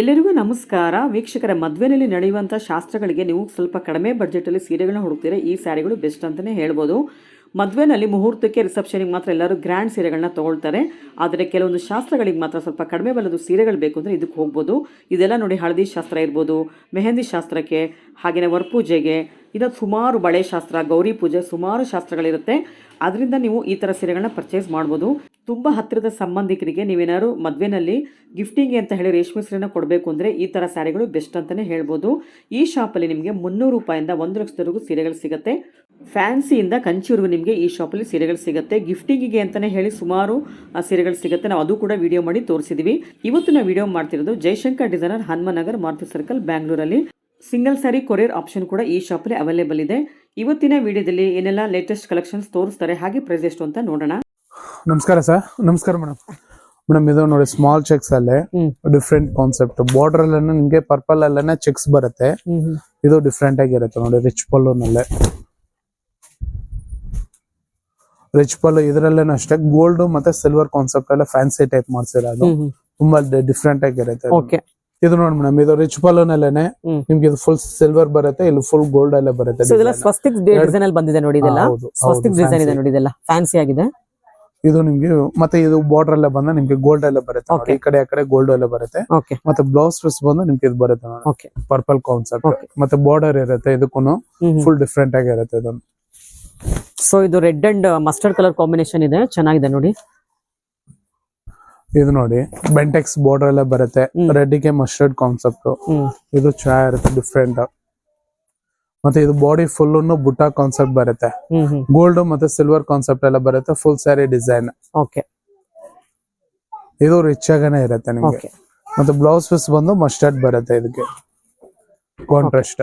ಎಲ್ಲರಿಗೂ ನಮಸ್ಕಾರ. ವೀಕ್ಷಕರ ಮದುವೆಯಲ್ಲಿ ನಡೆಯುವಂಥ ಶಾಸ್ತ್ರಗಳಿಗೆ ನೀವು ಸ್ವಲ್ಪ ಕಡಿಮೆ ಬಡ್ಜೆಟಲ್ಲಿ ಸೀರೆಗಳನ್ನ ಹುಡುಕ್ತೀರಾ ಈ ಸ್ಯಾರಿಗಳು ಬೆಸ್ಟ್ ಅಂತಲೇ ಹೇಳ್ಬೋದು. ಮದುವೆನಲ್ಲಿ ಮುಹೂರ್ತಕ್ಕೆ ರಿಸೆಪ್ಷನಿಗೆ ಮಾತ್ರ ಎಲ್ಲರೂ ಗ್ರ್ಯಾಂಡ್ ಸೀರೆಗಳನ್ನ ತಗೊಳ್ತಾರೆ. ಆದರೆ ಕೆಲವೊಂದು ಶಾಸ್ತ್ರಗಳಿಗೆ ಮಾತ್ರ ಸ್ವಲ್ಪ ಕಡಿಮೆ ಬಲ್ಲದು ಸೀರೆಗಳು ಬೇಕು ಅಂದರೆ ಇದಕ್ಕೆ ಹೋಗ್ಬೋದು. ಇದೆಲ್ಲ ನೋಡಿ ಹಳದಿ ಶಾಸ್ತ್ರ ಇರ್ಬೋದು, ಮೆಹಂದಿ ಶಾಸ್ತ್ರಕ್ಕೆ ಹಾಗೆಯೇ ವರ್ಪೂಜೆಗೆ ಇದು ಸುಮಾರು ಬಳೆ ಶಾಸ್ತ್ರ, ಗೌರಿ ಪೂಜೆ ಸುಮಾರು ಶಾಸ್ತ್ರಗಳಿರುತ್ತೆ. ಅದರಿಂದ ನೀವು ಈ ಥರ ಸೀರೆಗಳನ್ನ ಪರ್ಚೇಸ್ ಮಾಡ್ಬೋದು. ತುಂಬ ಹತ್ತಿರದ ಸಂಬಂಧಿಕರಿಗೆ ನೀವೇನಾದ್ರು ಮದುವೆನಲ್ಲಿ ಗಿಫ್ಟಿಂಗ್ ಅಂತ ಹೇಳಿ ರೇಷ್ಮೆ ಸೀರೆನ ಕೊಡಬೇಕು ಅಂದರೆ ಈ ಥರ ಸ್ಯಾರಿಗಳು ಬೆಸ್ಟ್ ಅಂತಲೇ ಹೇಳ್ಬೋದು. ಈ ಶಾಪಲ್ಲಿ ನಿಮಗೆ ಮುನ್ನೂರು ರೂಪಾಯಿಂದ ಒಂದು ಲಕ್ಷದವರೆಗೂ ಸೀರೆಗಳು ಸಿಗುತ್ತೆ. ಫ್ಯಾನ್ಸಿಯಿಂದ ಕಂಚಿವರೆಗೂ ನಿಮಗೆ ಈ ಶಾಪಲ್ಲಿ ಸೀರೆಗಳು ಸಿಗುತ್ತೆ. ಗಿಫ್ಟಿಂಗಿಗೆ ಅಂತಲೇ ಹೇಳಿ ಸುಮಾರು ಆ, ಸೀರೆಗಳು ಸಿಗುತ್ತೆ. ನಾವು ಅದು ಕೂಡ ವಿಡಿಯೋ ಮಾಡಿ ತೋರಿಸಿದೀವಿ. ಇವತ್ತು ನಾವು ವಿಡಿಯೋ ಮಾಡ್ತಿರೋದು ಜಯಶಂಕರ್ ಡಿಸೈನರ್ ಹನುಮನಗರ್ ಮಾರುತಿ ಸರ್ಕಲ್ ಬ್ಯಾಂಗ್ಳೂರಲ್ಲಿ. ಸಿಂಗಲ್ ಸ್ಯಾರಿ ಕೊರಿಯರ್ ಆಪ್ಷನ್ ಕೂಡ ಈ ಶಾಪಲ್ಲಿ ಅವೈಲೇಬಲ್ ಇದೆ. ಇವತ್ತಿನ ವಿಡಿಯೋದಲ್ಲಿ ಏನೆಲ್ಲ ಲೇಟೆಸ್ಟ್ ಕಲೆಕ್ಷನ್ಸ್ ತೋರಿಸ್ತಾರೆ ಹಾಗೆ ಪ್ರೈಸ್ ಎಷ್ಟು ಅಂತ ನೋಡೋಣ. ನಮಸ್ಕಾರ ಸರ್. ನಮಸ್ಕಾರ ಮೇಡಮ್. ಮೇಡಮ್ ಇದು ನೋಡಿ ಸ್ಮಾಲ್ ಚೆಕ್ಸ್ ಅಲ್ಲೇ. ಡಿಫ್ರೆಂಟ್ ಕಾನ್ಸೆಪ್ಟ್ ಬಾರ್ಡರ್ ಅಲ್ಲೇ ನಿಮ್ಗೆ ಪರ್ಪಲ್ ಅಲ್ಲೇ ಚೆಕ್ಸ್ ಬರುತ್ತೆ. ಇದು ಡಿಫ್ರೆಂಟ್ ಆಗಿರುತ್ತೆ ನೋಡಿ ರಿಚ್ ಪಲ್ಲುನಲ್ಲೇ ರಿಚ್ ಪಲ್ಲು ಇದರಲ್ಲೇನು ಅಷ್ಟೇ. ಗೋಲ್ಡ್ ಮತ್ತೆ ಸಿಲ್ವರ್ ಕಾನ್ಸೆಪ್ಟ್ ಎಲ್ಲ ಫ್ಯಾನ್ಸಿ ಟೈಪ್ ಮಾಡ್ಸಿರೋದು. ತುಂಬಾ ಡಿಫ್ರೆಂಟ್ ಆಗಿರುತ್ತೆ ಇದು. ಓಕೆ ಇದು ನೋಡಿ ಮೇಡಮ್ ಇದು ರಿಚ್ ಪಲ್ಲುನಲ್ಲೇನೆ ಹ್ಮ್. ನಿಮ್ಗೆ ಇದು ಫುಲ್ ಸಿಲ್ವರ್ ಬರುತ್ತೆ ಇಲ್ಲಿ ಫುಲ್ ಗೋಲ್ಡ್ ಅಲ್ಲೇ ಬರುತ್ತೆ. ಸ್ವಸ್ತಿಕ್ ಡಿಸೈನ್ ಅಲ್ಲಿ ಬಂದಿದೆ ನೋಡಿ ಇದೆಲ್ಲ? ಸ್ವಸ್ತಿಕ್ ಡಿಸೈನ್ ಇದೆ ನೋಡಿ ಇದೆಲ್ಲ. ಫ್ಯಾನ್ಸಿ ಆಗಿದೆ. ಇದು ನಿಮ್ಗೆ ಮತ್ತೆ ಇದು ಬಾರ್ಡರ್ ಎಲ್ಲ ಬಂದ ನಿಮ್ಗೆ ಗೋಲ್ಡ್ ಎಲ್ಲ ಬರುತ್ತೆ. ಈ ಕಡೆ ಆ ಕಡೆ ಗೋಲ್ಡ್ ಎಲ್ಲ ಬರುತ್ತೆ. ಓಕೆ ಮತ್ತೆ ಬ್ಲೌಸ್ ಪೀಸ್ ಬಂದು ನಿಮ್ಗೆ ಇದು ಬರುತ್ತೆ ಓಕೆ ಪರ್ಪಲ್ ಕಾನ್ಸೆಪ್ಟ್. ಮತ್ತೆ ಬಾರ್ಡರ್ ಇರುತ್ತೆ ಇದಕ್ಕೂ ಫುಲ್ ಡಿಫ್ರೆಂಟ್ ಆಗಿರುತ್ತೆ ಇದೊಂದು. ಸೊ ಇದು red and mustard colour combination ಇದೆ. ಚೆನ್ನಾಗಿದೆ ನೋಡಿ. ಇದು ನೋಡಿ ಬೆಂಟೆಕ್ಸ್ ಬಾರ್ಡರ್ ಎಲ್ಲ ಬರುತ್ತೆ. ರೆಡ್ಗೆ ಮಸ್ಟರ್ಡ್ ಕಾನ್ಸೆಪ್ಟ್ ಇದು ಚೆನ್ನಾಗಿರುತ್ತೆ ಡಿಫ್ರೆಂಟ್ ಮತ್ತೆ ಇದು ಬಾಡಿ ಫುಲ್ ಬುಟ್ಟ ಕಾನ್ಸೆಪ್ಟ್ ಬರುತ್ತೆ. ಗೋಲ್ಡ್ ಮತ್ತೆ ಸಿಲ್ವರ್ ಕಾನ್ಸೆಪ್ಟ್ ಎಲ್ಲ ಬರುತ್ತೆ ಫುಲ್ ಸ್ಯಾರಿ ಡಿಸೈನ್ ಓಕೆ ಇದು ರಿಚ್ ಆಗನೇ ಇರುತ್ತೆ ನಿಮಗೆ. ಮತ್ತೆ ಬ್ಲೌಸ್ ಪೀಸ್ ಬಂದು ಮಸ್ಟರ್ಡ್ ಬರುತ್ತೆ ಇದಕ್ಕೆ. ಕಾಂಟ್ರಾಸ್ಟ್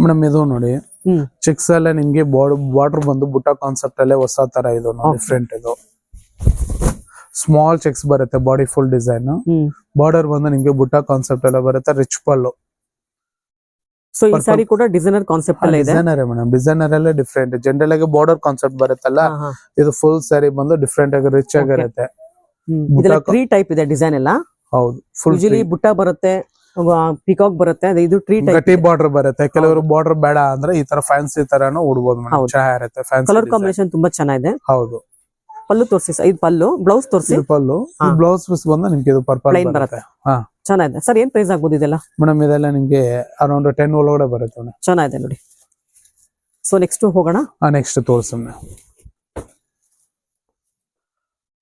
ಮೇಡಮ್ ಇದು ನೋಡಿ. ಚಿಕ್ಸ್ ಅಲ್ಲೇ ನಿಮ್ಗೆ ಬಾರ್ಡರ್ ಬಂದು ಬುಟ್ಟ ಕಾನ್ಸೆಪ್ಟ್ ಅಲ್ಲೇ ಹೊಸ ತರ ಇದು. ಡಿಫ್ರೆಂಟ್ ಇದು. ಸ್ಮಾಲ್ ಚೆಕ್ಸ್ ಬರುತ್ತೆ ಬಾಡಿ ಫುಲ್ ಡಿಸೈನ್ ಬಾರ್ಡರ್ ಬಂದು ನಿಮ್ಗೆ ಬುಟ್ಟ ಕಾನ್ಸೆಪ್ಟ್ ಎಲ್ಲ ಬರುತ್ತೆ ರಿಚ್ ಪಲ್ಲು. ಸೊ ಈ ಸಾರಿ ಕೂಡ ಡಿಸೈನರ್ ಕಾನ್ಸೆಪ್ಟ್ ಅಲ್ಲೇ ಇದೆ? ಡಿಸೈನರ್ ಮೇಡಮ್ ಡಿಸೈನರ್ ಅಲ್ಲೇ ಡಿಫ್ರೆಂಟ್ ಜನರಲ್ ಆಗಿ ಬಾರ್ಡರ್ ಕಾನ್ಸೆಪ್ಟ್ ಬರುತ್ತಲ್ಲ. ಇದು ಫುಲ್ ಸಾರಿ ಬಂದು ಡಿಫ್ರೆಂಟ್ ಆಗಿ ರಿಚ್. ಆಗಿರುತ್ತೆ. ಇದೆಲ್ಲ ಟೈಪ್ ಇದೆ ಡಿಸೈನ್ ಎಲ್ಲ? ಹೌದು ಫುಲ್ ಯೂಶಲಿ ಬುಟ್ಟ ಬರುತ್ತೆ ಪಿಕಾಕ್ ಬರುತ್ತೆ ಇದು ಟ್ರೀಟ್ ಗಟ್ಟಿ ಬಾರ್ಡರ್ ಬರುತ್ತೆ. ಕೆಲವರು ಬಾರ್ಡರ್ ಬೇಡ ಅಂದ್ರೆ ಈ ತರ ಫ್ಯಾನ್ಸಿ ತರನು ಉಡ್ಬೋದು ಕಲರ್ ಕಾಂಬಿನೇಷನ್ ತುಂಬಾ ಚೆನ್ನಾಗಿದೆ. ಹೌದು. ಪಲ್ಲು ತೋರಿಸಿ ಇದು ಪಲ್ಲು ಬ್ಲೌಸ್ ತೋರಿಸಿ? ಪಲ್ಲು. ಬ್ಲೌಸ್ ಪೀಸ್ ಬಂದು ನಿಮ್ಗೆ ಇದು ಪರ್ಪಲ್ ಬರುತ್ತೆ. ಬರುತ್ತೆ. ಹಾ. ಚೆನ್ನಾಗಿದೆ. ಸರ್ ಏನ್ ಪ್ರೈಸ್ ಆಗ್ಬೋದು ಇದೆಲ್ಲ? ಮೇಡಮ್ ಇದೆಲ್ಲ ನಿಮ್ಗೆ ಅರೌಂಡ್ ಟೆನ್ ಒಳಗಡೆ ಬರುತ್ತೆ ಚೆನ್ನಾಗಿದೆ ನೋಡಿ. ಸೊ ನೆಕ್ಸ್ಟ್ ಹೋಗೋಣ. ನೆಕ್ಸ್ಟ್ ತೋರಿಸಿ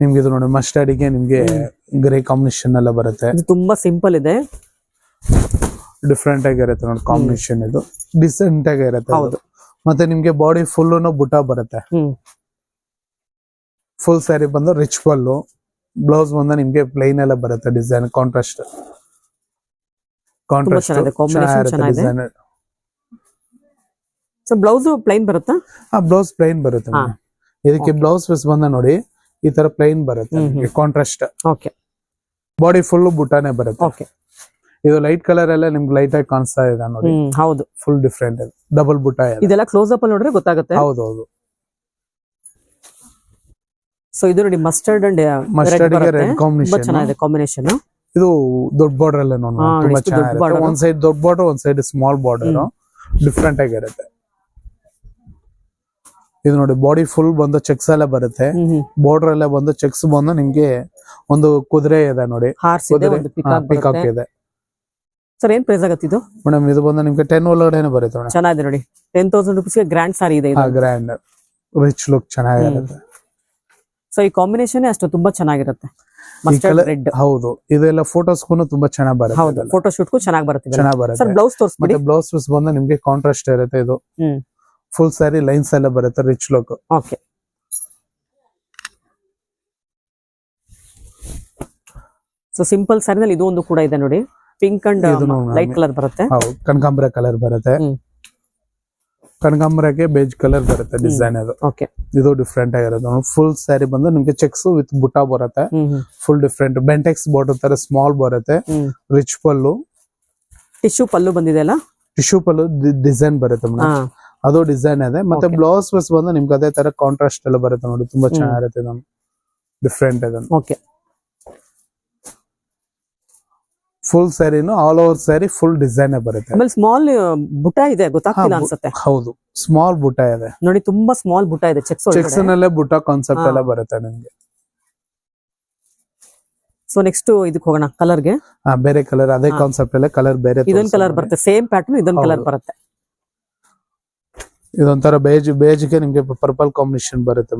ನಿಮ್ಗೆ ಇದು ನೋಡಿ ಮಸ್ಟರ್ಡಿಗೆ ನಿಮ್ಗೆ ಗ್ರೇ ಕಾಂಬಿನೇಷನ್ ಎಲ್ಲ ಬರುತ್ತೆ. ತುಂಬಾ ಸಿಂಪಲ್ ಇದೆ. ಡಿಫ್ರೆಂಟ್ ಆಗಿರುತ್ತೆ ನೋಡಿ ಕಾಂಬಿನೇಷನ್ ಇದು. ಡಿಸೆಂಟ್ ಆಗಿರುತ್ತೆ ಹೌದು. ಮತ್ತೆ ನಿಮ್ಗೆ ಬಾಡಿ ಫುಲ್ ಬುಟ್ಟ ಬರುತ್ತೆ. ಫುಲ್ ಸ್ಯಾರಿ ಬಂದು ರಿಚ್ ಪಲ್ಲು ಬ್ಲೌಸ್ ಬಂದ ನಿಮ್ಗೆ ಪ್ಲೈನ್ ಎಲ್ಲ ಬರುತ್ತೆ design contrast contrast. Design so blouse plain ಬರುತ್ತಾ? ಆ ಬ್ಲೌಸ್ ಪ್ಲೈನ್ ಬರುತ್ತೆ. ಇದಕ್ಕೆ ಬ್ಲೌಸ್ ಪೀಸ್ ಬಂದ ನೋಡಿ ಈ ತರ ಪ್ಲೈನ್ ಬರುತ್ತೆ. ಕಾಂಟ್ರಾಸ್ಟ್ ಓಕೆ ಬಾಡಿ ಫುಲ್ ಬುಟ್ಟಾನೆ ಬರುತ್ತೆ. ಓಕೆ ಇದು ಲೈಟ್ ಕಲರ್ ಎಲ್ಲ ನಿಮ್ಗೆ ಲೈಟ್ ಆಗಿ ಕಾಣಿಸ್ತಾ ಇದೆ ನೋಡಿ ಹೌದು. ಫುಲ್ ಡಿಫ್ರೆಂಟ್ ಡಬಲ್ ಬುಟ್ಟ ಇದೆಲ್ಲ ಕ್ಲೋಸ್ ಅಪ್ ಅಲ್ಲಿ ನೋಡ್ರೆ ಗೊತ್ತಾಗುತ್ತೆ. ಹೌದು ಹೌದು. ಸೊ ಇದು ನೋಡಿ mustard and mustard red combination ಚೆನ್ನಾಗಿದೆ ಕಾಂಬಿನೇಷನ್ ಇದು ದೊಡ್ಡ ಬಾರ್ಡರ್ ಅಲ್ಲೇ ನೋಡಿ ತುಂಬಾ ಚೆನ್ನಾಗಿದೆ. ಒಂದ್ ಸೈಡ್ ದೊಡ್ಡ ಬಾರ್ಡರ್ ಒಂದ್ ಸೈಡ್ ಸ್ಮಾಲ್ ಬಾರ್ಡರ್ ಡಿಫ್ರೆಂಟ್ ಆಗಿರುತ್ತೆ. ಇದು ನೋಡಿ ಬಾಡಿ ಫುಲ್ ಬಂದು ಚೆಕ್ಸ್ ಎಲ್ಲ ಬರುತ್ತೆ. ಬಾರ್ಡರ್ ಎಲ್ಲ ಬಂದು ಚೆಕ್ಸ್ ಬಂದು ನಿಮ್ಗೆ ಒಂದು ಕುದುರೆ ಇದೆ ನೋಡಿ. ಪಿಕಾಕ್ ಇದೆ. ಸರ್ ಏನ್ ಪ್ರೈಸ್ ಆಗತ್ತೆ ಇದು? ಮೇಡಮ್ ಇದು ಬಂದು ನಿಮ್ಗೆ ಟೆನ್ ಒಳಗಡೆನೆ ಬರುತ್ತೆ ಮೇಡಮ್ ಚೆನ್ನಾಗಿದೆ ನೋಡಿ. ಟೆನ್ ತೌಸಂಡ್ ರುಪೀಸ್ಗೆ ಗ್ರ್ಯಾಂಡ್ ಸಾರಿ ಇದೆ ಇದು. ಗ್ರ್ಯಾಂಡ್ ರಿಚ್ ಲುಕ್ ಚೆನ್ನಾಗಿರುತ್ತೆ. ಸೊ ಈ ಕಾಂಬಿನೇಷನ್ ಅಷ್ಟು ತುಂಬಾ ಚೆನ್ನಾಗಿರುತ್ತೆ. ಈ ಮಸ್ಟರ್ಡ್ colour- ರೆಡ್ ಹೌದು. ಇದೆಲ್ಲ ಫೋಟೋಸ್ಗೂ ತುಂಬಾ ಚೆನ್ನಾಗಿ ಬರುತ್ತೆ ಹೌದು. ಫೋಟೋ ಶೂಟ್ಗೂ ಚೆನ್ನಾಗಿ ಬರುತ್ತೆ ಚೆನ್ನಾಗಿ ಸರ್ ಬರುತ್ತೆ ಬ್ಲೌಸ್ ತೋರಿಸ್ಬಿಡಿ ಮತ್ತೆ ಬ್ಲೌಸ್ ಪೀಸ್ ಬಂದು ನಿಮ್ಗೆ ಕಾಂಟ್ರಾಸ್ಟ್ ಇರುತ್ತೆ ಇದು. ಹ್ಮ್. ಫುಲ್ ಸ್ಯಾರಿ ಲೈನ್ಸ್ ಎಲ್ಲ ಬರುತ್ತೆ rich look okay so simple ಸ್ಯಾರಿನಲ್ಲಿ ಇದು ಒಂದು ಕೂಡ ಇದೆ ನೋಡಿ. ಪಿಂಕ್ ಅಂಡ್ ಲೈಟ್ ಕಲರ್ ಬರುತ್ತೆ? ಕನಕಾಂಬರ ಕಲರ್ ಬರುತ್ತೆ. ಕನಕಾಂಬರಕ್ಕೆ ಬೇಜ್ ಕಲರ್ ಬರುತ್ತೆ ಡಿಸೈನ್ ಅದು. ಓಕೆ. ಇದು ಡಿಫ್ರೆಂಟ್ ಆಗಿರುತ್ತೆ ಫುಲ್ ಸ್ಯಾರಿ ಬಂದು ನಿಮ್ಗೆ ಚೆಕ್ಸ್ ವಿತ್ ಬುಟ್ಟ ಬರುತ್ತೆ. ಫುಲ್ ಡಿಫ್ರೆಂಟ್ ಬೆಂಟೆಕ್ಸ್ ಬಾರ್ಡರ್ ತರ ಸ್ಮಾಲ್ ಬರುತ್ತೆ. ರಿಚ್ ಪಲ್ಲು. ಟಿಶ್ಯೂ ಪಲ್ಲು ಬಂದಿದೆ ಅಲ್ಲ? ಟಿಶ್ಯೂ ಪಲ್ಲು ಡಿಸೈನ್ ಬರುತ್ತೆ ಮೇಡಮ್. ಅದು ಡಿಸೈನ್ ಇದೆ ಮತ್ತೆ ಬ್ಲೌಸ್ ಪೀಸ್ ಬಂದು ನಿಮ್ಗೆ ಅದೇ ತರ ಕಾಂಟ್ರಾಸ್ಟ್ ಎಲ್ಲ ಬರುತ್ತೆ ನೋಡಿ. ತುಂಬಾ ಚೆನ್ನಾಗಿರುತ್ತೆ ಡಿಫ್ರೆಂಟ್ ಇದೆ okay full ಸ್ಯಾರಿನು all over sari full design ಬರುತ್ತೆ. ಆಮೇಲೆ ಸ್ಮಾಲ್ ಬುಟ ಇದೆ ಗೊತ್ತಾಗ್ತಿಲ್ಲ ಅನ್ಸುತ್ತೆ. ಹೌದು. ಸ್ಮಾಲ್ ಬುಟ ಇದೆ. ನೋಡಿ ತುಂಬಾ ಸ್ಮಾಲ್ ಬುಟ ಇದೆ ಚೆಕ್ಸ್ ಚೆಕ್ಸ್ ನಲ್ಲೇ ಬುಟ್ಟ ಕಾನ್ಸೆಪ್ಟ್. ಎಲ್ಲ ಬರುತ್ತೆ ನಿಮ್ಗೆ. ಸೊ ನೆಕ್ಸ್ಟ್ ಇದಕ್ಕೆ ಹೋಗೋಣ ಕಲರ್ಗೆ ಆ ಬೇರೆ ಕಲರ್ ಅದೇ ಕಾನ್ಸೆಪ್ಟ್ ಅಲ್ಲೇ ಕಲರ್ ಬೇರೆ ಇದೊಂದ್ ಕಲರ್ ಬರುತ್ತೆ ಸೇಮ್ ಪ್ಯಾಟರ್ನ್ ಇದೊಂದ್ ಕಲರ್ ಬರುತ್ತೆ. ಇದೊಂಥರ ಬೇಜ್ ಬೇಜ್ಗೆ ನಿಮ್ಗೆ ಪರ್ಪಲ್ ಕಾಂಬಿನೇಷನ್ ಬರುತ್ತೆ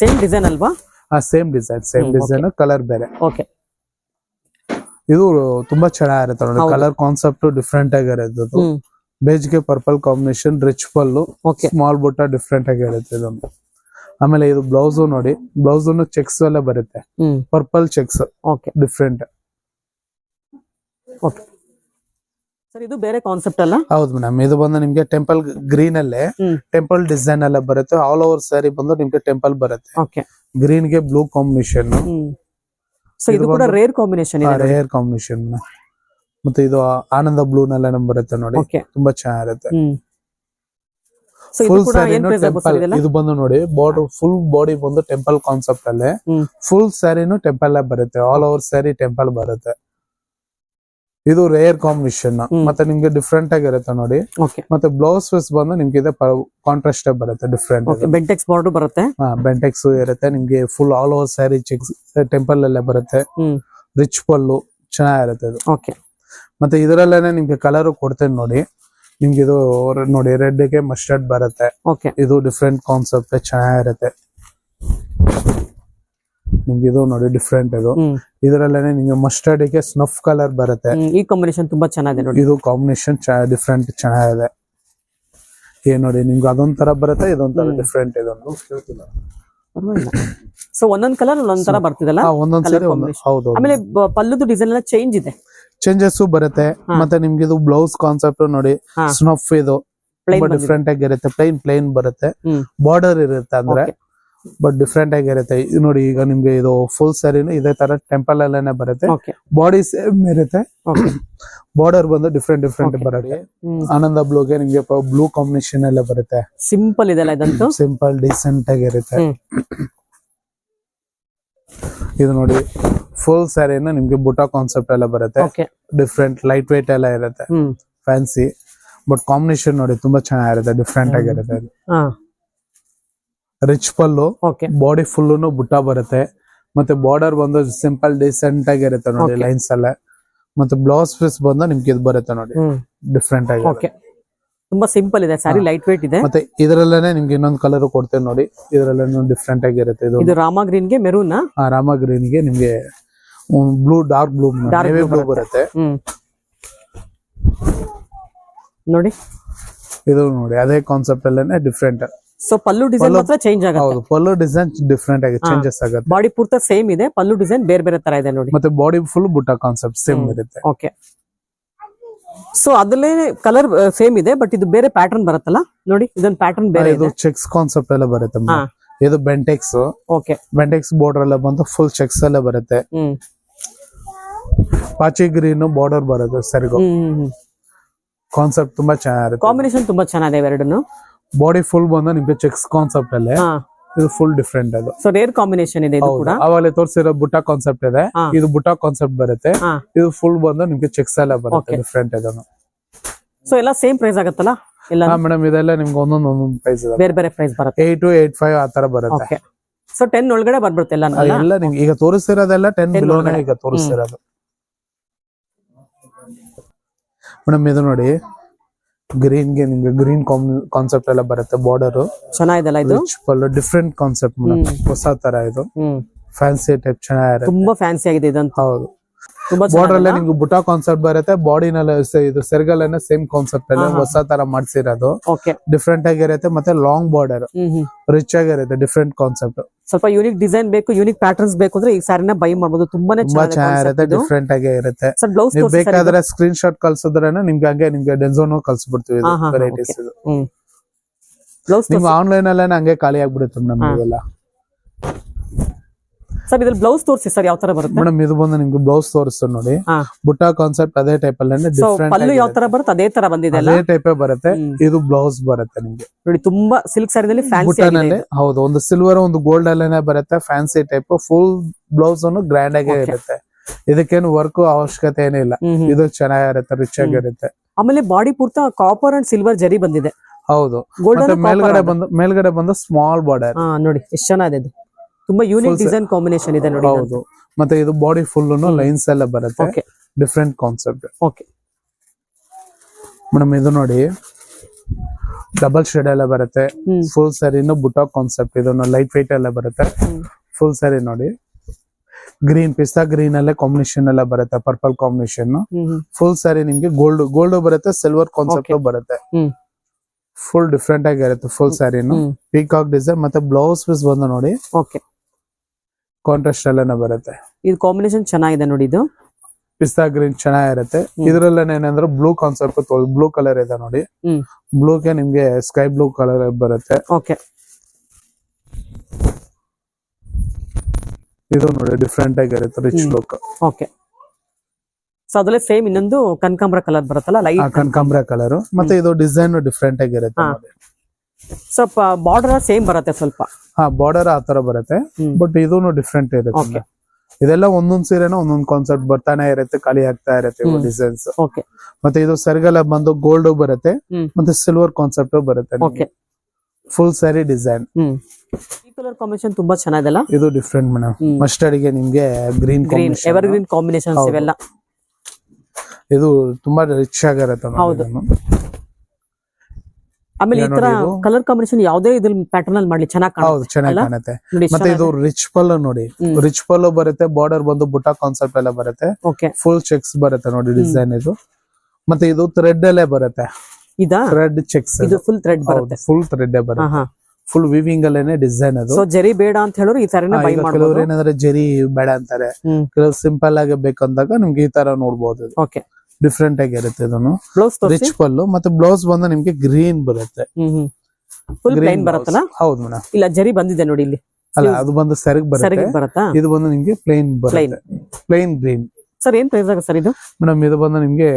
ಸೇಮ್ ಡಿಸೈನ್ ಅಲ್ವಾ? ಆ same design same design colour ಬೇರೆ. ಓಕೆ ಇದು ತುಂಬಾ ಚೆನ್ನಾಗಿರುತ್ತೆ ನೋಡಿ. ಕಲರ್ ಕಾನ್ಸೆಪ್ಟ್ ಡಿಫ್ರೆಂಟ್ ಆಗಿರುತ್ತೆ ಬೇಜ್ಗೆ purple combination rich pallu small butta different ಆಗಿರುತ್ತೆ ಇದೊಂದು ಆಮೇಲೆ ಇದು ಬ್ಲೌಸ್ ನೋಡಿ ಬ್ಲೌಸ್ ಚೆಕ್ಸ್ ಎಲ್ಲ ಬರುತ್ತೆ. Purple checks different okay sir ಇದು ಬೇರೆ ಕಾನ್ಸೆಪ್ಟ್ ಅಲ್ಲ? ಹೌದು ಮೇಡಮ್ ಇದು ಬಂದು ನಿಮ್ಗೆ ಟೆಂಪಲ್ ಗ್ರೀನ್ ಅಲ್ಲೇ ಟೆಂಪಲ್ ಡಿಸೈನ್ ಎಲ್ಲ ಬರುತ್ತೆ. ಆಲ್ ಓವರ್ ಸ್ಯಾರಿ ಬಂದು ನಿಮ್ಗೆ ಟೆಂಪಲ್ ಬರುತ್ತೆ. ಗ್ರೀನ್ಗೆ ಬ್ಲೂ ಕಾಂಬಿನೇಷನ್ ಸೊ ಇದು ಕೂಡ ರೇರ್ ಕಾಂಬಿನೇಷನ್ ರೇರ್ ಕಾಂಬಿನೇಷನ್ ಮತ್ತೆ ಇದು ಆನಂದ ಬ್ಲೂ ನಲ್ಲ ಬರುತ್ತೆ ನೋಡಿ. ತುಂಬಾ ಚೆನ್ನಾಗಿರುತ್ತೆ. ಫುಲ್ ಟೆಂಪಲ್ ಇದು ಬಂದು ನೋಡಿ ಬಾರ್ಡರ್ ಫುಲ್ ಬಾಡಿ ಬಂದು ಟೆಂಪಲ್ ಕಾನ್ಸೆಪ್ಟ್ ಅಲ್ಲಿ ಫುಲ್ ಸ್ಯಾರಿನು ಟೆಂಪಲ್ ಬರುತ್ತೆ. ಆಲ್ ಓವರ್ ಸ್ಯಾರಿ ಟೆಂಪಲ್ ಬರುತ್ತೆ. ಇದು ರೇರ್ ಕಾಂಬಿನೇಷನ್. ಮತ್ತೆ ನಿಮ್ಗೆ ಡಿಫ್ರೆಂಟ್ ಆಗಿರುತ್ತೆ ನೋಡಿ. ಮತ್ತೆ ಬ್ಲೌಸ್ ಪೀಸ್ ಬಂದು ನಿಮ್ಗೆ ಇದೆ ಕಾಂಟ್ರಾಸ್ಟ್ ಬರುತ್ತೆ ಡಿಫ್ರೆಂಟ್ ಬೆಂಟೆಕ್ಸ್ ಬಾರ್ಡರ್ ಬರುತ್ತೆ. ಬೆಂಟೆಕ್ಸ್ ಇರುತ್ತೆ. ನಿಮ್ಗೆ full all over sari checks temple ಅಲ್ಲೇ ಬರುತ್ತೆ. ರಿಚ್ ಪಲ್ಲು ಚೆನ್ನಾಗಿರುತ್ತೆ ಇದು. ಓಕೆ ಮತ್ತೆ ಇದರಲ್ಲೇನೆ ನಿಮ್ಗೆ ಕಲರ್ ಕೊಡ್ತೇನೆ ನೋಡಿ. ನಿಮ್ಗೆ ಇದು ನೋಡಿ ರೆಡ್ಗೆ ಮಸ್ಟರ್ಡ್ ಬರುತ್ತೆ. ಓಕೆ ಇದು ಡಿಫ್ರೆಂಟ್ ಕಾನ್ಸೆಪ್ಟ್ ಚೆನ್ನಾಗಿರುತ್ತೆ. ನಿಮ್ಗೆ ಇದು ನೋಡಿ ಡಿಫ್ರೆಂಟ್ ಇದು. ಇದರಲ್ಲೇನೆ ನಿಮ್ಗೆ ಮಸ್ಟರ್ಡ್ಗೆ ಸ್ನಫ್ ಕಲರ್ ಬರುತ್ತೆ. ಈ ಕಾಂಬಿನೇಷನ್ ತುಂಬಾ ಚೆನ್ನಾಗಿದೆ ನೋಡಿ. ಇದು ಕಾಂಬಿನೇಷನ್ ಡಿಫ್ರೆಂಟ್ ಚೆನ್ನಾಗಿದೆ. ಏನ್ ನೋಡಿ ನಿಮ್ಗೆ ಅದೊಂಥರ ತರ ಬರುತ್ತೆ ಇದೊಂಥರ. ಡಿಫ್ರೆಂಟ್ ಇದೊಂದು ಸೊ ಒಂದೊಂದ್ ಕಲರ್ ಒಂದೊಂದ್ ತರ ಬರ್ತಿದಲ್ಲ? ಒಂದೊಂದ್ ಸರಿ ಹೌದು ಆಮೇಲೆ ಪಲ್ಲುದು ಡಿಸೈನ್ ಎಲ್ಲ ಚೇಂಜ್ ಇದೆ. ಚೇಂಜಸ್ ಬರುತ್ತೆ. ಮತ್ತೆ ನಿಮ್ಗೆ ಇದು ಬ್ಲೌಸ್ ಕಾನ್ಸೆಪ್ಟ್ ನೋಡಿ. ಸ್ನಫ್ ಇದು. ತುಂಬಾ ಡಿಫ್ರೆಂಟ್ ಆಗಿರುತ್ತೆ ಪ್ಲೈನ್ ಪ್ಲೈನ್ ಬರುತ್ತೆ. ಬಾರ್ಡರ್ ಇರುತ್ತೆ ಅಂದ್ರೆ ಬಟ್ ಡಿಫ್ರೆಂಟ್ ಆಗಿರುತ್ತೆ ಇದು ನೋಡಿ ಈಗ ನಿಮ್ಗೆ ಇದು ಫುಲ್ ಸ್ಯಾರಿನು ಇದೇ ತರ ಟೆಂಪಲ್ ಅಲ್ಲೇನೆ ಬರುತ್ತೆ. ಬಾಡಿ ಸೇಮ್ ಇರುತ್ತೆ. ಬಾರ್ಡರ್ ಬಂದು ಡಿಫ್ರೆಂಟ್ ಡಿಫ್ರೆಂಟ್. ಬರುತ್ತೆ. ಆನಂದ ಬ್ಲೂಗೆ ನಿಮ್ಗೆ ಬ್ಲೂ ಕಾಂಬಿನೇಷನ್ ಎಲ್ಲ ಬರುತ್ತೆ. ಸಿಂಪಲ್ ಇದೆಲ್ಲ ಇದಂತೂ? ಸಿಂಪಲ್ ಡಿಸೆಂಟ್ ಆಗಿರುತ್ತೆ. ಇದು ನೋಡಿ ಫುಲ್ ಸ್ಯಾರಿನ ನಿಮ್ಗೆ ಬುಟಾ ಕಾನ್ಸೆಪ್ಟ್ ಎಲ್ಲ ಬರುತ್ತೆ. ಡಿಫ್ರೆಂಟ್ ಲೈಟ್ ವೈಟ್ ಎಲ್ಲ ಇರುತ್ತೆ. ಫ್ಯಾನ್ಸಿ ಬಟ್ ಕಾಂಬಿನೇಷನ್ ನೋಡಿ ತುಂಬಾ ಚೆನ್ನಾಗಿರುತ್ತೆ ಡಿಫ್ರೆಂಟ್ ಆಗಿರುತ್ತೆ ರಿಚ್ ಪಲ್ಲು ಬಾಡಿ ಫುಲ್ಲು ಬುಟ್ಟ ಬರುತ್ತೆ. ಮತ್ತೆ ಬಾರ್ಡರ್ ಬಂದು ಸಿಂಪಲ್ ಡಿಸೆಂಟ್ ಆಗಿರುತ್ತೆ ನೋಡಿ ಲೈನ್ಸ್ ಎಲ್ಲ ಮತ್ತೆ ಬ್ಲೌಸ್ ಪೀಸ್ ಬಂದು ನಿಮ್ಗೆ ಇದು ಬರುತ್ತೆ ನೋಡಿ. ಡಿಫ್ರೆಂಟ್ ಆಗಿ ಓಕೆ ತುಂಬಾ ಸಿಂಪಲ್ ಇದೆ ಸಾರಿ ಲೈಟ್ ವೇಟ್ ಇದೆ. ಮತ್ತೆ ಇದರಲ್ಲೇ ನಿಮ್ಗೆ ಇನ್ನೊಂದು ಕಲರ್ ಕೊಡ್ತೇವೆ ನೋಡಿ. ಇದರಲ್ಲೇ ಡಿಫ್ರೆಂಟ್ ಆಗಿರುತ್ತೆ ಇದು. ಇದು ರಾಮ ಗ್ರೀನ್ಗೆ ಮೆರೂನ್ ರಾಮ ಗ್ರೀನ್ಗೆ ನಿಮ್ಗೆ blue dark blue navy blue ಬರುತ್ತೆ. ನೋಡಿ. ಇದು ನೋಡಿ ಅದೇ ಕಾನ್ಸೆಪ್ಟ್ ಅಲ್ಲೇ ಡಿಫ್ರೆಂಟ್ ಸೊ ಪಲ್ಲು ಡಿಸೈನ್ ಮಾತ್ರ ಚೇಂಜ್ ಆಗುತ್ತೆ. ಪಲ್ಲು ಡಿಸೈನ್ ಡಿಫ್ರೆಂಟ್ ಆಗಿ. ಚೇಂಜಸ್ ಆಗುತ್ತೆ. ಬಾಡಿ ಪೂರ್ತಿ ಸೇಮ್ ಇದೆ ಪಲ್ಲು ಡಿಸೈನ್ ಬೇರೆ ಬೇರೆ ತರ ಇದೆ ನೋಡಿ. ಮತ್ತೆ body full butta concept same. ಇರುತ್ತೆ. ಓಕೆ ಸೊ ಅದಲ್ಲೇ ಕಲರ್ ಸೇಮ್ ಇದೆ ಬಟ್ ಇದು ಬೇರೆ ಪ್ಯಾಟರ್ನ್ ಬರುತ್ತಲ್ಲ? ನೋಡಿ ಇದೊಂದು ಪ್ಯಾಟರ್ನ್ ಬೇರೆ ಇದು ಚೆಕ್ಸ್ ಕಾನ್ಸೆಪ್ಟ್ ಎಲ್ಲ ಬರುತ್ತೆ. ಇದು ಬೆಂಟೆಕ್ಸ್ ಓಕೆ ಬೆಂಟೆಕ್ಸ್ ಬಾರ್ಡರ್ ಎಲ್ಲ ಬಂದು ಫುಲ್ ಚೆಕ್ಸ್ ಎಲ್ಲ ಬರುತ್ತೆ. ಹ್ಮ್. ಪಾಚಿ ಗ್ರೀನ್ ಬಾರ್ಡರ್ ಬರುತ್ತೆ ಸರಿಗೋ. ಹ್ಮ್ ಕಾನ್ಸೆಪ್ಟ್ ತುಂಬಾ ಚೆನ್ನಾಗಿರುತ್ತೆ. ಕಾಂಬಿನೇಷನ್ ತುಂಬಾ ಚೆನ್ನಾಗಿದೆ ಇವೆರಡನ್ನು. ಬಾಡಿ ಫುಲ್ ಬಂದ ನಿಮ್ಗೆ ಚೆಕ್ಸ್ ಕಾನ್ಸೆಪ್ಟ್ ಅಲ್ಲಿ. ಇದು ಫುಲ್ ಡಿಫ್ರೆಂಟ್ ಅದು. ಸೊ ರೇರ್ ಕಾಂಬಿನೇಷನ್ ಇದೆ ಇದು ಕೂಡ? ಅವಾಗಲೇ ತೋರಿಸಿರೋ ಬುಟ್ಟ ಕಾನ್ಸೆಪ್ಟ್ ಇದೆ. ಇದು ಬುಟ್ಟ ಕಾನ್ಸೆಪ್ಟ್ ಬರುತ್ತೆ. ಇದು ಫುಲ್ ಬಂದು ನಿಮ್ಗೆ ಚೆಕ್ಸ್ ಎಲ್ಲ ಬರುತ್ತೆ. ಡಿಫ್ರೆಂಟ್ ಇದನ್ನು ಸೊ ಎಲ್ಲ ಸೇಮ್ ಪ್ರೈಸ್ ಆಗುತ್ತಲ್ಲ? ಇಲ್ಲ ಮೇಡಮ್ ಇದೆಲ್ಲ ನಿಮ್ಗೆ ಒಂದೊಂದು ಒಂದೊಂದು ಪ್ರೈಸ್ ಇದೆ ಬೇರೆ ಬೇರೆ ಪ್ರೈಸ್ ಬರುತ್ತೆ. ಏಟ್ ಟು ಏಟ್ ಫೈವ್ ಆ ತರ ಬರುತ್ತೆ. ಸೊ ಟೆನ್ ಒಳಗಡೆ ಬರ್ಬಿಡುತ್ತೆ ಎಲ್ಲ ಅದೆಲ್ಲ ನಿಮ್ಗೆ ಈಗ ತೋರಿಸ್ತಿರೋದೆಲ್ಲ ಟೆನ್ 10 ಬಿಲೋನೇ. ಈಗ ತೋರಿಸ್ತಿರೋದು ಮೇಡಮ್ ಇದು ನೋಡಿ. ಗ್ರೀನ್ಗೆ ನಿಮ್ಗೆ ಗ್ರೀನ್ ಕಾನ್ಸೆಪ್ಟ್ ಎಲ್ಲ ಬರುತ್ತೆ ಬಾರ್ಡರ್ ಚೆನ್ನಾಗಿದೆಲ್ಲ ಇದು? Full different concept. ಹೊಸ ತರ ಇದು. ಫ್ಯಾನ್ಸಿ ಟೈಪ್ ಚೆನ್ನಾಗಿದೆ ತುಂಬಾ ಫ್ಯಾನ್ಸಿ ಆಗಿದೆ ಇದಂತ. ಹೌದು. ಬಾರ್ಡರ್ ಅಲ್ಲೇ ನಿಮ್ಗೆ ಬುಟಾ ಕಾನ್ಸೆಪ್ಟ್ ಬರುತ್ತೆ ಬಾಡಿನಲ್ಲೇ ಇದು ಸೆರ್ಗಲ್ಲೇನೆ ಸೇಮ್ ಕಾನ್ಸೆಪ್ಟ್ ಅಲ್ಲಿ. ಹೊಸ ತರ ಮಾಡ್ಸಿರೋದು. ಡಿಫ್ರೆಂಟ್ ಆಗಿರುತ್ತೆ ಮತ್ತೆ ಲಾಂಗ್ ಬಾರ್ಡರ್ ರಿಚ್ ಆಗಿರುತ್ತೆ ಡಿಫ್ರೆಂಟ್ ಕಾನ್ಸೆಪ್ಟ್ ಸ್ವಲ್ಪ ಯೂನಿಕ್ ಡಿಸೈನ್ ಬೇಕು ಯೂನಿಕ್ ಪ್ಯಾಟರ್ನ್ಸ್ ಬೇಕು ಅಂದ್ರೆ ಈ ಸ್ಯಾರಿನ ಬೈ ಮಾಡಬಹುದು ತುಂಬಾನೇ ತುಂಬಾ ಚೆನ್ನಾಗಿರುತ್ತೆ ಡಿಫ್ರೆಂಟ್ ಆಗಿ ಇರುತ್ತೆ. ನೀವು ಬೇಕಾದ್ರೆ ಸ್ಕ್ರೀನ್ ಶಾಟ್ ಕಳ್ಸಿದ್ರೇನೆ ನಿಮ್ಗೆ ಹಂಗೆ ನಿಮ್ಗೆ ಡೆನ್ಸೋನು ಕಳ್ಸಿಬಿಡ್ತೀವಿ ಹಾ, ವೆರೈಟೀಸ್ ಇದು. ನಿಮ್ಗೆ ಆನ್ಲೈನ್ ಅಲ್ಲೇ ಹಂಗೆ ಖಾಲಿ ಆಗ್ಬಿಡುತ್ತೆ ನಮ್ಗೆಲ್ಲ ಸರ್ ಇದ್ರಲ್ಲಿ ಬ್ಲೌಸ್ ತೋರಿಸಿ ಸರ್ ಯಾವ ತರ ಬರುತ್ತೆ? ಮೇಡಮ್ ಇದು ಬಂದು ನಿಮ್ಗೆ ಬ್ಲೌಸ್ ತೋರಿಸ್ತಾರೆ ನೋಡಿ. ಬುಟ್ಟ ಕಾನ್ಸೆಪ್ಟ್ ಅದೇ ಟೈಪ್ ಅಲ್ಲಿ ಪಲ್ಲು ಯಾವ ತರ ಬರುತ್ತೆ? ಅದೇ ತರ ಬಂದಿದೆ ಅದೇ ಟೈಪ್ ಬರುತ್ತೆ. ಇದು ಬ್ಲೌಸ್ ಬರುತ್ತೆ ನಿಮ್ಗೆ. ನೋಡಿ ತುಂಬಾ ಸಿಲ್ಕ್ ಸ್ಯಾರಿನಲ್ಲಿ ಫ್ಯಾನ್ಸಿ ಹೌದು ಒಂದು ಸಿಲ್ವರ್ ಒಂದು ಗೋಲ್ಡ್ ಅಲ್ಲೇನೆ ಬರುತ್ತೆ ಫ್ಯಾನ್ಸಿ ಟೈಪ್ ಫುಲ್ ಬ್ಲೌಸ್ ಅನ್ನು ಗ್ರ್ಯಾಂಡ್ ಆಗೇ. ಇರುತ್ತೆ. ಇದಕ್ಕೇನು ವರ್ಕ್ ಅವಶ್ಯಕತೆ ಏನಿಲ್ಲ. ಇದು ಚೆನ್ನಾಗಿರುತ್ತೆ ರಿಚ್ ಆಗಿರುತ್ತೆ. ಆಮೇಲೆ ಬಾಡಿ ಪೂರ್ತ ಕಾಪರ್ ಅಂಡ್ ಸಿಲ್ವರ್ ಜರಿ ಬಂದಿದೆ. ಹೌದು. ಮೇಲ್ಗಡೆ ಬಂದು ಮೇಲ್ಗಡೆ ಬಂದು ಸ್ಮಾಲ್ ಬಾರ್ಡರ್ ನೋಡಿ ಎಷ್ಟು ಚೆನ್ನಾಗಿದೆ ತುಂಬಾ ಯೂನಿಕ್ ಡಿಸೈನ್ ಕಾಂಬಿನೇಷನ್ ಇದೆ ನೋಡಿ ಹೌದು. ಮತ್ತೆ ಇದು ಬಾಡಿ ಫುಲ್ ಲೈನ್ಸ್ ಎಲ್ಲ ಬರುತ್ತೆ. ಡಿಫ್ರೆಂಟ್ ಕಾನ್ಸೆಪ್ಟ್ ಓಕೆ ಮೇಡಮ್ ಇದು ನೋಡಿ ಡಬಲ್ ಶೇಡ್ ಎಲ್ಲ ಬರುತ್ತೆ. ಫುಲ್ ಸ್ಯಾರಿನು ಬುಟಾಕ್ ಕಾನ್ಸೆಪ್ಟ್ ಇದನ್ನು ಲೈಟ್ ವೈಟ್ ಎಲ್ಲ ಬರುತ್ತೆ. ಫುಲ್ ಸ್ಯಾರಿ ನೋಡಿ. ಗ್ರೀನ್ ಪಿಸ್ತಾ ಗ್ರೀನ್ ಅಲ್ಲೇ ಕಾಂಬಿನೇಷನ್ ಎಲ್ಲ ಬರುತ್ತೆ ಪರ್ಪಲ್ ಕಾಂಬಿನೇಷನ್ ಫುಲ್ ಸ್ಯಾರಿ ನಿಮ್ಗೆ ಗೋಲ್ಡ್ ಗೋಲ್ಡ್ ಬರುತ್ತೆ ಸಿಲ್ವರ್ ಕಾನ್ಸೆಪ್ಟ್ ಬರುತ್ತೆ. ಫುಲ್ ಡಿಫ್ರೆಂಟ್ ಆಗಿರುತ್ತೆ ಫುಲ್ ಸ್ಯಾರಿನು ಪೀಕಾಕ್ ಡಿಸೈನ್ ಮತ್ತೆ ಬ್ಲೌಸ್ ಪೀಸ್ ಬಂದು ನೋಡಿ. ಓಕೆ ಕಾಂಟ್ರಾಸ್ಟ್ ಎಲ್ಲ ಬರುತ್ತೆ. ಇದು ಕಾಂಬಿನೇಷನ್ ಚೆನ್ನಾಗಿದೆ ನೋಡಿ ಇದು. ಪಿಸ್ತಾ ಗ್ರೀನ್ ಚೆನ್ನಾಗಿರುತ್ತೆ. ಇದ್ರಲ್ಲೇನೆ ಏನಂದ್ರೆ ಬ್ಲೂ ಕಾನ್ಸೆಪ್ಟ್ ಬ್ಲೂ ಕಲರ್ ಇದೆ ನೋಡಿ. ಬ್ಲೂ ಬ್ಲೂಗೆ ನಿಮ್ಗೆ ಸ್ಕೈ ಬ್ಲೂ ಕಲರ್ ಬರುತ್ತೆ. ಓಕೆ ಇದು ನೋಡಿ ಡಿಫ್ರೆಂಟ್ ಆಗಿರುತ್ತೆ ರಿಚ್. ಲುಕ್ ಓಕೆ ಸೊ ಅದ್ರಲ್ಲೇ ಸೇಮ್ ಇನ್ನೊಂದು ಕನ್ಕಾಂಬ್ರ ಕಲರ್ ಬರುತ್ತಲ್ಲ ಲೈಟ್ ಕನಕಾಂಬ್ರ ಕಲರ್ ಮತ್ತೆ ಇದು ಡಿಸೈನ್ ಡಿಫ್ರೆಂಟ್ ಆಗಿರುತ್ತೆ ಸ್ವಲ್ಪ ಬಾರ್ಡರ್ ಸೇಮ್ ಬರುತ್ತೆ ಸ್ವಲ್ಪ. ಹಾ ಬಾರ್ಡರ್ ಆ ತರ ಬರುತ್ತೆ ಬಟ್ ಇದೂನು ಡಿಫ್ರೆಂಟ್ ಇರುತ್ತೆ. ಇದೆಲ್ಲ ಒಂದೊಂದ್ ಸೀರೆನ ಒಂದೊಂದ್ ಕಾನ್ಸೆಪ್ಟ್ ಬರ್ತಾನೆ ಇರುತ್ತೆ ಖಾಲಿ ಆಗ್ತಾ ಇರುತ್ತೆ. ಡಿಸೈನ್ಸ್ ಓಕೆ ಮತ್ತೆ ಇದು ಸರ್ಗಲ ಬಂದು ಗೋಲ್ಡ್ ಬರುತ್ತೆ ಮತ್ತೆ ಸಿಲ್ವರ್ ಕಾನ್ಸೆಪ್ಟ್ ಬರುತ್ತೆ ಓಕೆ ಫುಲ್ ಸ್ಯಾರಿ ಡಿಸೈನ್ ಈ ಕಲರ್ ಕಾಂಬಿನೇಷನ್ ತುಂಬಾ ಚೆನ್ನಾಗಿದೆಲ್ಲ ಇದು ಡಿಫ್ರೆಂಟ್ ಮೇಡಮ್. ಮಸ್ಟರ್ಡ್ಗೆ ನಿಮ್ಗೆ green green ever green combinations. ಇವೆಲ್ಲ. ಇದು ತುಂಬಾ ರಿಚ್ ಆಗಿರುತ್ತೆ ಹೌದು. ಆಮೇಲೆ ಈ ತರ ಕಲರ್ ಕಾಂಬಿನೇಷನ್ ಯಾವುದೇ ಇದ್ರಲ್ಲಿ ಪ್ಯಾಟರ್ನ್ ಅಲ್ಲಿ ಮಾಡ್ಲಿ ಚೆನ್ನಾಗಿ ಹೌದು ಚೆನ್ನಾಗಿ ಕಾಣುತ್ತೆ. ಮತ್ತೆ ಇದು ರಿಚ್ ಪಲ್ಲು ನೋಡಿ. ರಿಚ್ ಪಲ್ಲು ಬರುತ್ತೆ ಬಾರ್ಡರ್ ಬಂದು ಬುಟ್ಟ ಕಾನ್ಸೆಪ್ಟ್ ಎಲ್ಲ ಬರುತ್ತೆ. ಓಕೆ ಫುಲ್ ಚೆಕ್ಸ್ ಬರುತ್ತೆ ನೋಡಿ ಡಿಸೈನ್ ಇದು. ಮತ್ತೆ ಇದು ಥ್ರೆಡ್ ಅಲ್ಲೇ ಬರುತ್ತೆ. ಇದಾ? ಥ್ರೆಡ್ ಚೆಕ್ಸ್ ಇದು ಫುಲ್ ಥ್ರೆಡ್ ಬರುತ್ತೆ. ಫುಲ್ ಥ್ರೆಡ್ ಬರುತ್ತೆ. ಹಾ ಫುಲ್ ವಿವಿಂಗ್ ಅಲ್ಲೇನೆ ಡಿಸೈನ್ ಅದು. ಸೊ ಜರಿ ಬೇಡ ಅಂತ ಹೇಳೋರು ಈ ತರನೇ ಬೈ ಮಾಡಬಹುದು ಕೆಲವ್ರು ಏನಂದ್ರೆ ಜರಿ ಬೇಡ ಅಂತಾರೆ. ಕೆಲವ್ ಸಿಂಪಲ್ ಆಗಿ ಬೇಕಂದಾಗ ನಿಮ್ಗೆ ಈ ತರ ನೋಡಬಹುದು ಓಕೆ ಡಿಫ್ರೆಂಟ್ ಆಗಿರುತ್ತೆ ಇದನ್ನು. ಬ್ಲೌಸ್ ರಿಚ್ ಪಲ್ಲು ಮತ್ತೆ ಬ್ಲೌಸ್ ಬಂದು ನಿಮ್ಗೆ ಗ್ರೀನ್ ಬರುತ್ತೆ. ಫುಲ್ ಪ್ಲೈನ್ ಬರುತ್ತಲ್ಲ ಹೌದು ಮೇಡಮ್ ಇಲ್ಲ ಜರಿ ಬಂದಿದೆ ನೋಡಿ ಇಲ್ಲಿ. ಅಲ್ಲ ಅದು ಬಂದು ಸೆರಗ್ ಬರುತ್ತೆ. ಇದು ಬಂದು ನಿಮ್ಗೆ ಪ್ಲೇನ್ ಬರುತ್ತೆ. ಪ್ಲೇನ್ ಗ್ರೀನ್ ಸರ್ ಏನ್ ಪ್ರೈಸ್ ಆಗುತ್ತೆ ಸರ್ ಇದು? ಮೇಡಮ್ ಇದು ಬಂದು ನಿಮ್ಗೆ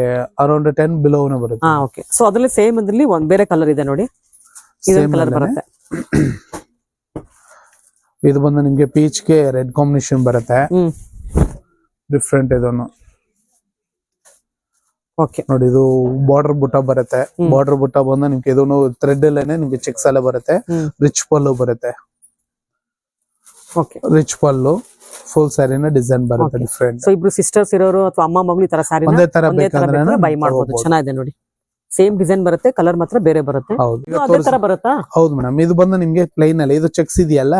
ಅರೌಂಡ್ ಟೆನ್ ಬಿಲೋನ ಬರುತ್ತೆ. ಹಾ ಓಕೆ ಸೊ ಅದ್ರಲ್ಲಿ ಸೇಮ್ ಅದ್ರಲ್ಲಿ ಒಂದ್ ಬೇರೆ ಕಲರ್ ಇದೆ ನೋಡಿ. ಇದೊಂದು ಕಲರ್ ಬರುತ್ತೆ. ಇದು ಬಂದು ನಿಮ್ಗೆ ಪೀಚ್ಗೆ ರೆಡ್ ಕಾಂಬಿನೇಷನ್ ಬರುತ್ತೆ. ಡಿಫ್ರೆಂಟ್ ಇದನ್ನು. ಓಕೆ. ನೋಡಿ ಇದು ಬಾರ್ಡರ್ ಬುಟ್ಟ ಬರುತ್ತೆ. ಬಾರ್ಡರ್ ಬುಟ್ಟ ಬಂದ ನಿಮ್ಗೆ ಇದನ್ನು ಥ್ರೆಡ್ ಅಲ್ಲೇನೆ ನಿಮ್ಗೆ ಚೆಕ್ಸ್ ಎಲ್ಲ ಬರುತ್ತೆ. ರಿಚ್ ಪಲ್ಲು ಬರುತ್ತೆ. ಓಕೆ. ರಿಚ್ ಪಲ್ಲು ಫುಲ್ ಸ್ಯಾರಿನ ಡಿಸೈನ್ ಬರುತ್ತೆ. ಡಿಫ್ರೆಂಟ್ ಸೊ ಇಬ್ರು ಸಿಸ್ಟರ್ಸ್ ಇರೋರು ಅಥವಾ ಅಮ್ಮ ಮಗಳು ಈ ತರ ಸ್ಯಾರಿ ಒಂದೇ ತರ ಬೇಕಂದ್ರೆ ಬೈ ಮಾಡಬಹುದು ಚೆನ್ನಾಗಿದೆ ನೋಡಿ. ಸೇಮ್ ಡಿಸೈನ್ ಬರುತ್ತೆ ಕಲರ್ ಮಾತ್ರ ಬೇರೆ ಬರುತ್ತೆ. ಅದೇ ತರ ಬರುತ್ತಾ? ಹೌದು ಮೇಡಮ್ ಇದು ಬಂದು ನಿಮ್ಗೆ ಪ್ಲೈನ್ ಅಲ್ಲಿ ಇದು ಚೆಕ್ಸ್ ಇದೆಯಲ್ಲ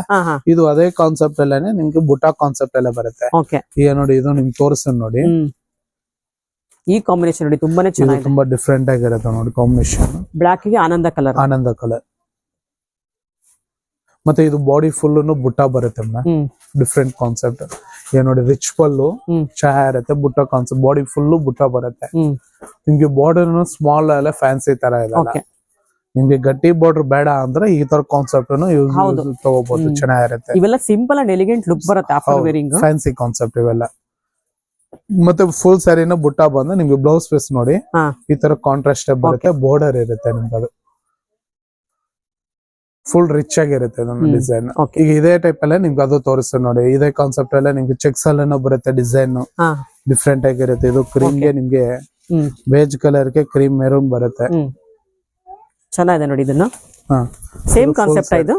ಇದು ಅದೇ ಕಾನ್ಸೆಪ್ಟ್ ಅಲ್ಲೇನೆ ನಿಮ್ಗೆ ಬುಟಾ ಕಾನ್ಸೆಪ್ಟ್ ಎಲ್ಲ ಬರುತ್ತೆ. ಓಕೆ. ಈಗ ನೋಡಿ ಇದು ನಿಮ್ಗೆ ತೋರಿಸ್ತೀನಿ ನೋಡಿ. ಈ ಕಾಂಬಿನೇಷನ್ ನೋಡಿ ತುಂಬಾನೇ ಚೆನ್ನಾಗಿ ಚೆನ್ನಾಗಿದೆ. ತುಂಬಾ ಡಿಫ್ರೆಂಟ್ ಆಗಿರುತ್ತೆ ನೋಡಿ ಕಾಂಬಿನೇಷನ್ ಬ್ಲಾಕ್ಗೆ ಆನಂದ ಕಲರ್ ಆನಂದ ಕಲರ್ ಮತ್ತೆ ಇದು ಬಾಡಿ ಫುಲ್ ಬುಟ್ಟ ಬರುತ್ತೆ ಡಿಫ್ರೆಂಟ್ ಕಾನ್ಸೆಪ್ಟ್ ಏನ್ ನೋಡಿ ರಿಚ್ ಪಲ್ಲು ಚಹಾ ಇರುತ್ತೆ ಬುಟ್ಟ ಕಾನ್ಸೆಪ್ಟ್ ಬಾಡಿ ಫುಲ್ ಬುಟ್ಟ ಬರುತ್ತೆ. ನಿಮ್ಗೆ ಬಾರ್ಡರ್ ಸ್ಮಾಲ್ ಎಲ್ಲ ಫ್ಯಾನ್ಸಿ ತರ ಇದೆ ನಿಮ್ಗೆ ಗಟ್ಟಿ ಬಾರ್ಡರ್ ಬೇಡ ಅಂದ್ರೆ ಈ ತರ ಕಾನ್ಸೆಪ್ಟ್. ತಗೋಬಹುದು. ಚೆನ್ನಾಗಿರುತ್ತೆ. ಇವೆಲ್ಲ ಸಿಂಪಲ್ ಅಂಡ್ ಎಲಿಗೆಂಟ್ ಲುಕ್ ಬರುತ್ತೆ ಫ್ಯಾನ್ಸಿ ಕಾನ್ಸೆಪ್ಟ್ ಇವೆಲ್ಲ. ಮತ್ತೆ ಫುಲ್ ಸ್ಯಾರಿನ ಬುಟ್ಟ ಬಂದು ನಿಮ್ಗೆ ಬ್ಲೌಸ್ ಪೀಸ್ ನೋಡಿ ಹಾ. ಈ ತರ ಕಾಂಟ್ರಾಸ್ಟ್ ಬರುತ್ತೆ ಬಾರ್ಡರ್ ಇರುತ್ತೆ ನಿಮ್ಗೆ ಅದು. ಫುಲ್ ರಿಚ್ ಆಗಿರುತ್ತೆ ಹ್ಮ್. ಡಿಸೈನ್ ಈಗ ಇದೇ ಟೈಪ್ ಅಲ್ಲೇ ನಿಮ್ಗೆ ಅದು ತೋರಿಸ್ತೀನಿ ನೋಡಿ ಇದೇ ಕಾನ್ಸೆಪ್ಟ್ ಅಲ್ಲೇ ನಿಮ್ಗೆ ಚೆಕ್ಸ್ ಅಲ್ಲೇನೋ ಬರುತ್ತೆ ಡಿಸೈನ್ ಹಾ. ಡಿಫ್ರೆಂಟ್ ಆಗಿರುತ್ತೆ ಇದು ಕ್ರೀಮ್ಗೆ ನಿಮ್ಗೆ ಹ್ಮ್. ಬೇಜ್ ಕಲರ್ಗೆ ಕ್ರೀಮ್ ಮೆರೂನ್ ಬರುತ್ತೆ. ಹ್ಮ್. ಚೆನ್ನಾಗಿದೆ ನೋಡಿ ಇದನ್ನು. ಹಾ. Same concept. ಇದು.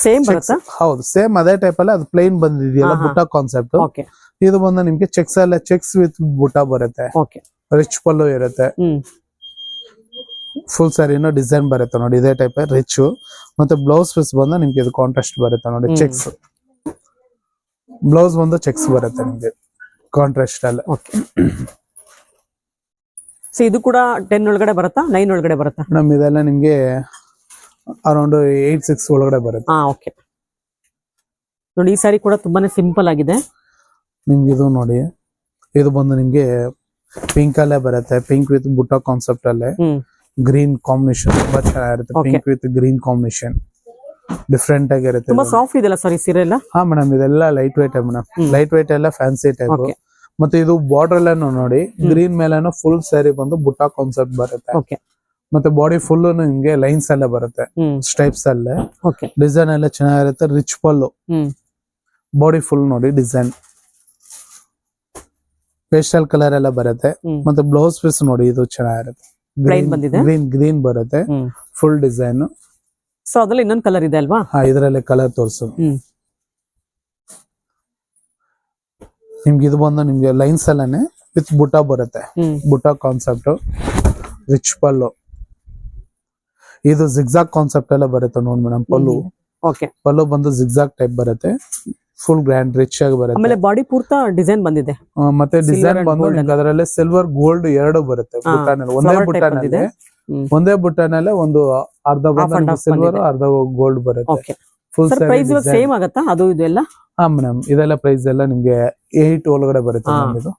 ಸೇಮ್ ಬರುತ್ತಾ? ಹೌದು ಸೇಮ್ ಅದೇ ಟೈಪ್ ಅಲ್ಲಿ ಅದು ಪ್ಲೇನ್ ಬಂದಿದೆಯಲ್ಲ ಹಾ, ಹಾ. ಬುಟ್ಟ ಕಾನ್ಸೆಪ್ಟ್ ಓಕೆ ಇದು ಬಂದ ನಿಮ್ಗೆ ಚೆಕ್ಸ್ ಅಲ್ಲೇ ಚೆಕ್ಸ್ ವಿತ್ ಬುಟ್ಟ ಬರುತ್ತೆ. ಓಕೆ ರಿಚ್ ಪಲ್ಲು ಇರುತ್ತೆ. ಫುಲ್ ಸ್ಯಾರಿನ ಡಿಸೈನ್ ಬರುತ್ತೆ ನೋಡಿ ಇದೇ ಟೈಪ್ ರಿಚ್ ಮತ್ತೆ ಬ್ಲೌಸ್ ಪೀಸ್ ಬಂದ ನಿಮ್ಗೆ ಇದು ಕಾಂಟ್ರಾಸ್ಟ್ ಬರುತ್ತೆ ನೋಡಿ ಚೆಕ್ಸ್ ಬ್ಲೌಸ್ ಬಂದು ಚೆಕ್ಸ್ ಬರುತ್ತೆ ನಿಮ್ಗೆ ಕಾಂಟ್ರಾಸ್ಟ್ ಅಲ್ಲ ಸೊ ಇದು ಕೂಡ ಟೆನ್ ಒಳಗಡೆ ಬರುತ್ತಾ ನೈನ್ ಒಳಗಡೆ ಬರುತ್ತಾ? ಮೇಡಮ್ ಇದೆಲ್ಲ ನಿಮ್ಗೆ ಅರೌಂಡ್ ಏಟ್ ಸಿಕ್ಸ್ ಒಳಗಡೆ ಬರುತ್ತೆ. ಓಕೆ ನೋಡಿ ಈ ಸಾರಿ ಕೂಡ ತುಂಬಾನೇ ಸಿಂಪಲ್ ಆಗಿದೆ. ನಿಮ್ಗೆ ಇದು ನೋಡಿ ಇದು ಬಂದು ನಿಮ್ಗೆ ಪಿಂಕ್ ಅಲ್ಲೇ ಬರುತ್ತೆ ಪಿಂಕ್ ವಿತ್ ಬುಟ್ಟ ಕಾನ್ಸೆಪ್ಟ್ ಅಲ್ಲೇ. ಗ್ರೀನ್ ಕಾಂಬಿನೇಷನ್ ತುಂಬಾ ಚೆನ್ನಾಗಿರುತ್ತೆ. Pink with green combination different ಆಗಿರುತ್ತೆ ತುಂಬಾ ಸಾಫ್ಟ್ ಇದೆಲ್ಲ ಸರಿ ಸೀರೆ ಎಲ್ಲ? ಹಾ ಮೇಡಮ್ ಇದೆಲ್ಲ light white madam light white ಎಲ್ಲ ಫ್ಯಾನ್ಸಿ ಟೈಪ್ ಮತ್ತೆ ಇದು ಬಾರ್ಡರ್ ಎಲ್ಲ ನೋಡಿ ಗ್ರೀನ್ ಮೇಲೆನೂ ಫುಲ್ ಸ್ಯಾರಿ ಬಂದು ಬುಟ್ಟ ಕಾನ್ಸೆಪ್ಟ್ ಬರುತ್ತೆ. ಮತ್ತೆ ಬಾಡಿ ಫುಲ್ ನಿಮ್ಗೆ ಲೈನ್ಸ್ ಎಲ್ಲ ಬರುತ್ತೆ. ಸ್ಟೈಪ್ಸ್ ಅಲ್ಲೇ. ಡಿಸೈನ್ ಎಲ್ಲ ಚೆನ್ನಾಗಿರುತ್ತೆ ರಿಚ್ ಪಲ್ಲು. ಬಾಡಿ ಫುಲ್ ನೋಡಿ ಡಿಸೈನ್ ಪೇಸ್ಟಲ್ ಕಲರ್ ಎಲ್ಲ ಬರುತ್ತೆ. ಮತ್ತೆ ಬ್ಲೌಸ್ ಪೀಸ್ ನೋಡಿ ಇದು ಚೆನ್ನಾಗಿರುತ್ತೆ? ಗ್ರೀನ್ ಗ್ರೀನ್ ಬರುತ್ತೆ. ಫುಲ್ ಡಿಸೈನ್ ಸೊ ಅದ್ರಲ್ಲಿ ಇನ್ನೊಂದು ಕಲರ್ ಇದೆ ಅಲ್ವಾ? ಹಾ ಇದರಲ್ಲಿ ಕಲರ್ ತೋರಿಸು. ನಿಮ್ಗೆ ಇದು ಬಂದು ನಿಮ್ಗೆ ಲೈನ್ಸ್ ಅಲ್ಲೇ ವಿತ್ ಬುಟ್ಟ ಬರುತ್ತೆ. Butta concept rich pallu. ಇದು ಜಿಗ್ಜಾಗ್ ಕಾನ್ಸೆಪ್ಟ್ ಎಲ್ಲ ಬರುತ್ತೆ ನೋಡಿ ಮೇಡಮ್ ಪಲ್ಲು. ಪಲ್ಲು ಬಂದು ಜಿಗ್ಜಾಗ್ ಟೈಪ್ ಬರುತ್ತೆ. ಫುಲ್ ಗ್ರ್ಯಾಂಡ್ ರಿಚ್ ಆಗಿ ಬರುತ್ತೆ. ಆಮೇಲೆ ಬಾಡಿ ಪೂರ್ತ ಡಿಸೈನ್ ಬಂದಿದೆ. ಮತ್ತೆ ಡಿಸೈನ್ ಬಂದ್ರೆ ಬಂದು ನಿಮ್ಗೆ ಅದರಲ್ಲಿ ಸಿಲ್ವರ್ ಗೋಲ್ಡ್ ಎರಡು ಬರುತ್ತೆ ಬುಟ್ಟಾನಲ್ಲಿ ಒಂದೇ flower ಇದೆ ಬುಟ್ಟಾನಲ್ಲಿ ಒಂದೇ ಬುಟ್ಟಾನಲ್ಲೇ ಒಂದು ಅರ್ಧ ಸಿಲ್ವರ್ ಅರ್ಧ ಗೋಲ್ಡ್ ಬರುತ್ತೆ. ಓಕೆ ಫುಲ್ ಪ್ರೈಸ್ ಸೇಮ್ ಆಗತ್ತಾ? ಅದು ಇದೆಲ್ಲ ಹಾ ಮೇಡಮ್ ಇದೆಲ್ಲ ಪ್ರೈಸ್ ಎಲ್ಲ ನಿಮ್ಗೆ ಏಟ್ ಒಳಗಡೆ ಬರುತ್ತೆ. ಇದು.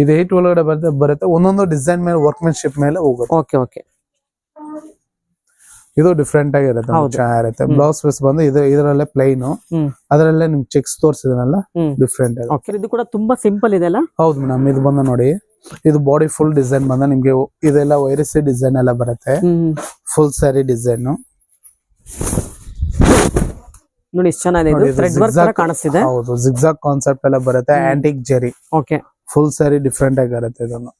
ಇದು ಏಟ್ ಒಳಗಡೆ ಬರುತ್ತೆ ಬರುತ್ತೆ. ಒಂದೊಂದು ಡಿಸೈನ್ ಮೇಲೆ ವರ್ಕ್ಮೆನ್ಶಿಪ್ ಮೇಲೆ ಹೋಗುತ್ತೆ. ಓಕೆ ಓಕೆ ಇದು ಡಿಫ್ರೆಂಟ್ ಆಗಿರುತ್ತೆ. ಚೆನ್ನಾಗಿರುತ್ತೆ. ಬ್ಲೌಸ್ ಪೀಸ್ ಬಂದು ಇದು ಇದರಲ್ಲೇ ಪ್ಲೈನ್ ಅದರಲ್ಲೇ ನಿಮ್ಗೆ ಚೆಕ್ಸ್ ತೋರಿಸಿದನಲ್ಲ ಡಿಫ್ರೆಂಟ್ ಆಗಿ. ಇದು ಕೂಡ ತುಂಬಾ ಸಿಂಪಲ್ ಇದೆ ಅಲ್ಲ? ಹೌದು ಮೇಡಮ್ ಇದು ಬಂದು ನೋಡಿ. ಇದು ಬಾಡಿ ಫುಲ್ ಡಿಸೈನ್ ಬಂದ ನಿಮ್ಗೆ ಇದೆಲ್ಲ ವೈರಸ್ ಡಿಸೈನ್ ಎಲ್ಲ ಬರುತ್ತೆ. ಫುಲ್ ಸ್ಯಾರಿ ಡಿಸೈನ್ ನೋಡಿ ಎಷ್ಟು ಚೆನ್ನಾಗಿದೆ ಕಾಣಿಸ್ತಿದೆ. ಹೌದು ಜಿಗ್ಜಾಗ್ ಕಾನ್ಸೆಪ್ಟ್ ಎಲ್ಲ ಬರುತ್ತೆ. Antique zari okay full sari different ಆಗಿರುತ್ತೆ ಇದನ್ನು.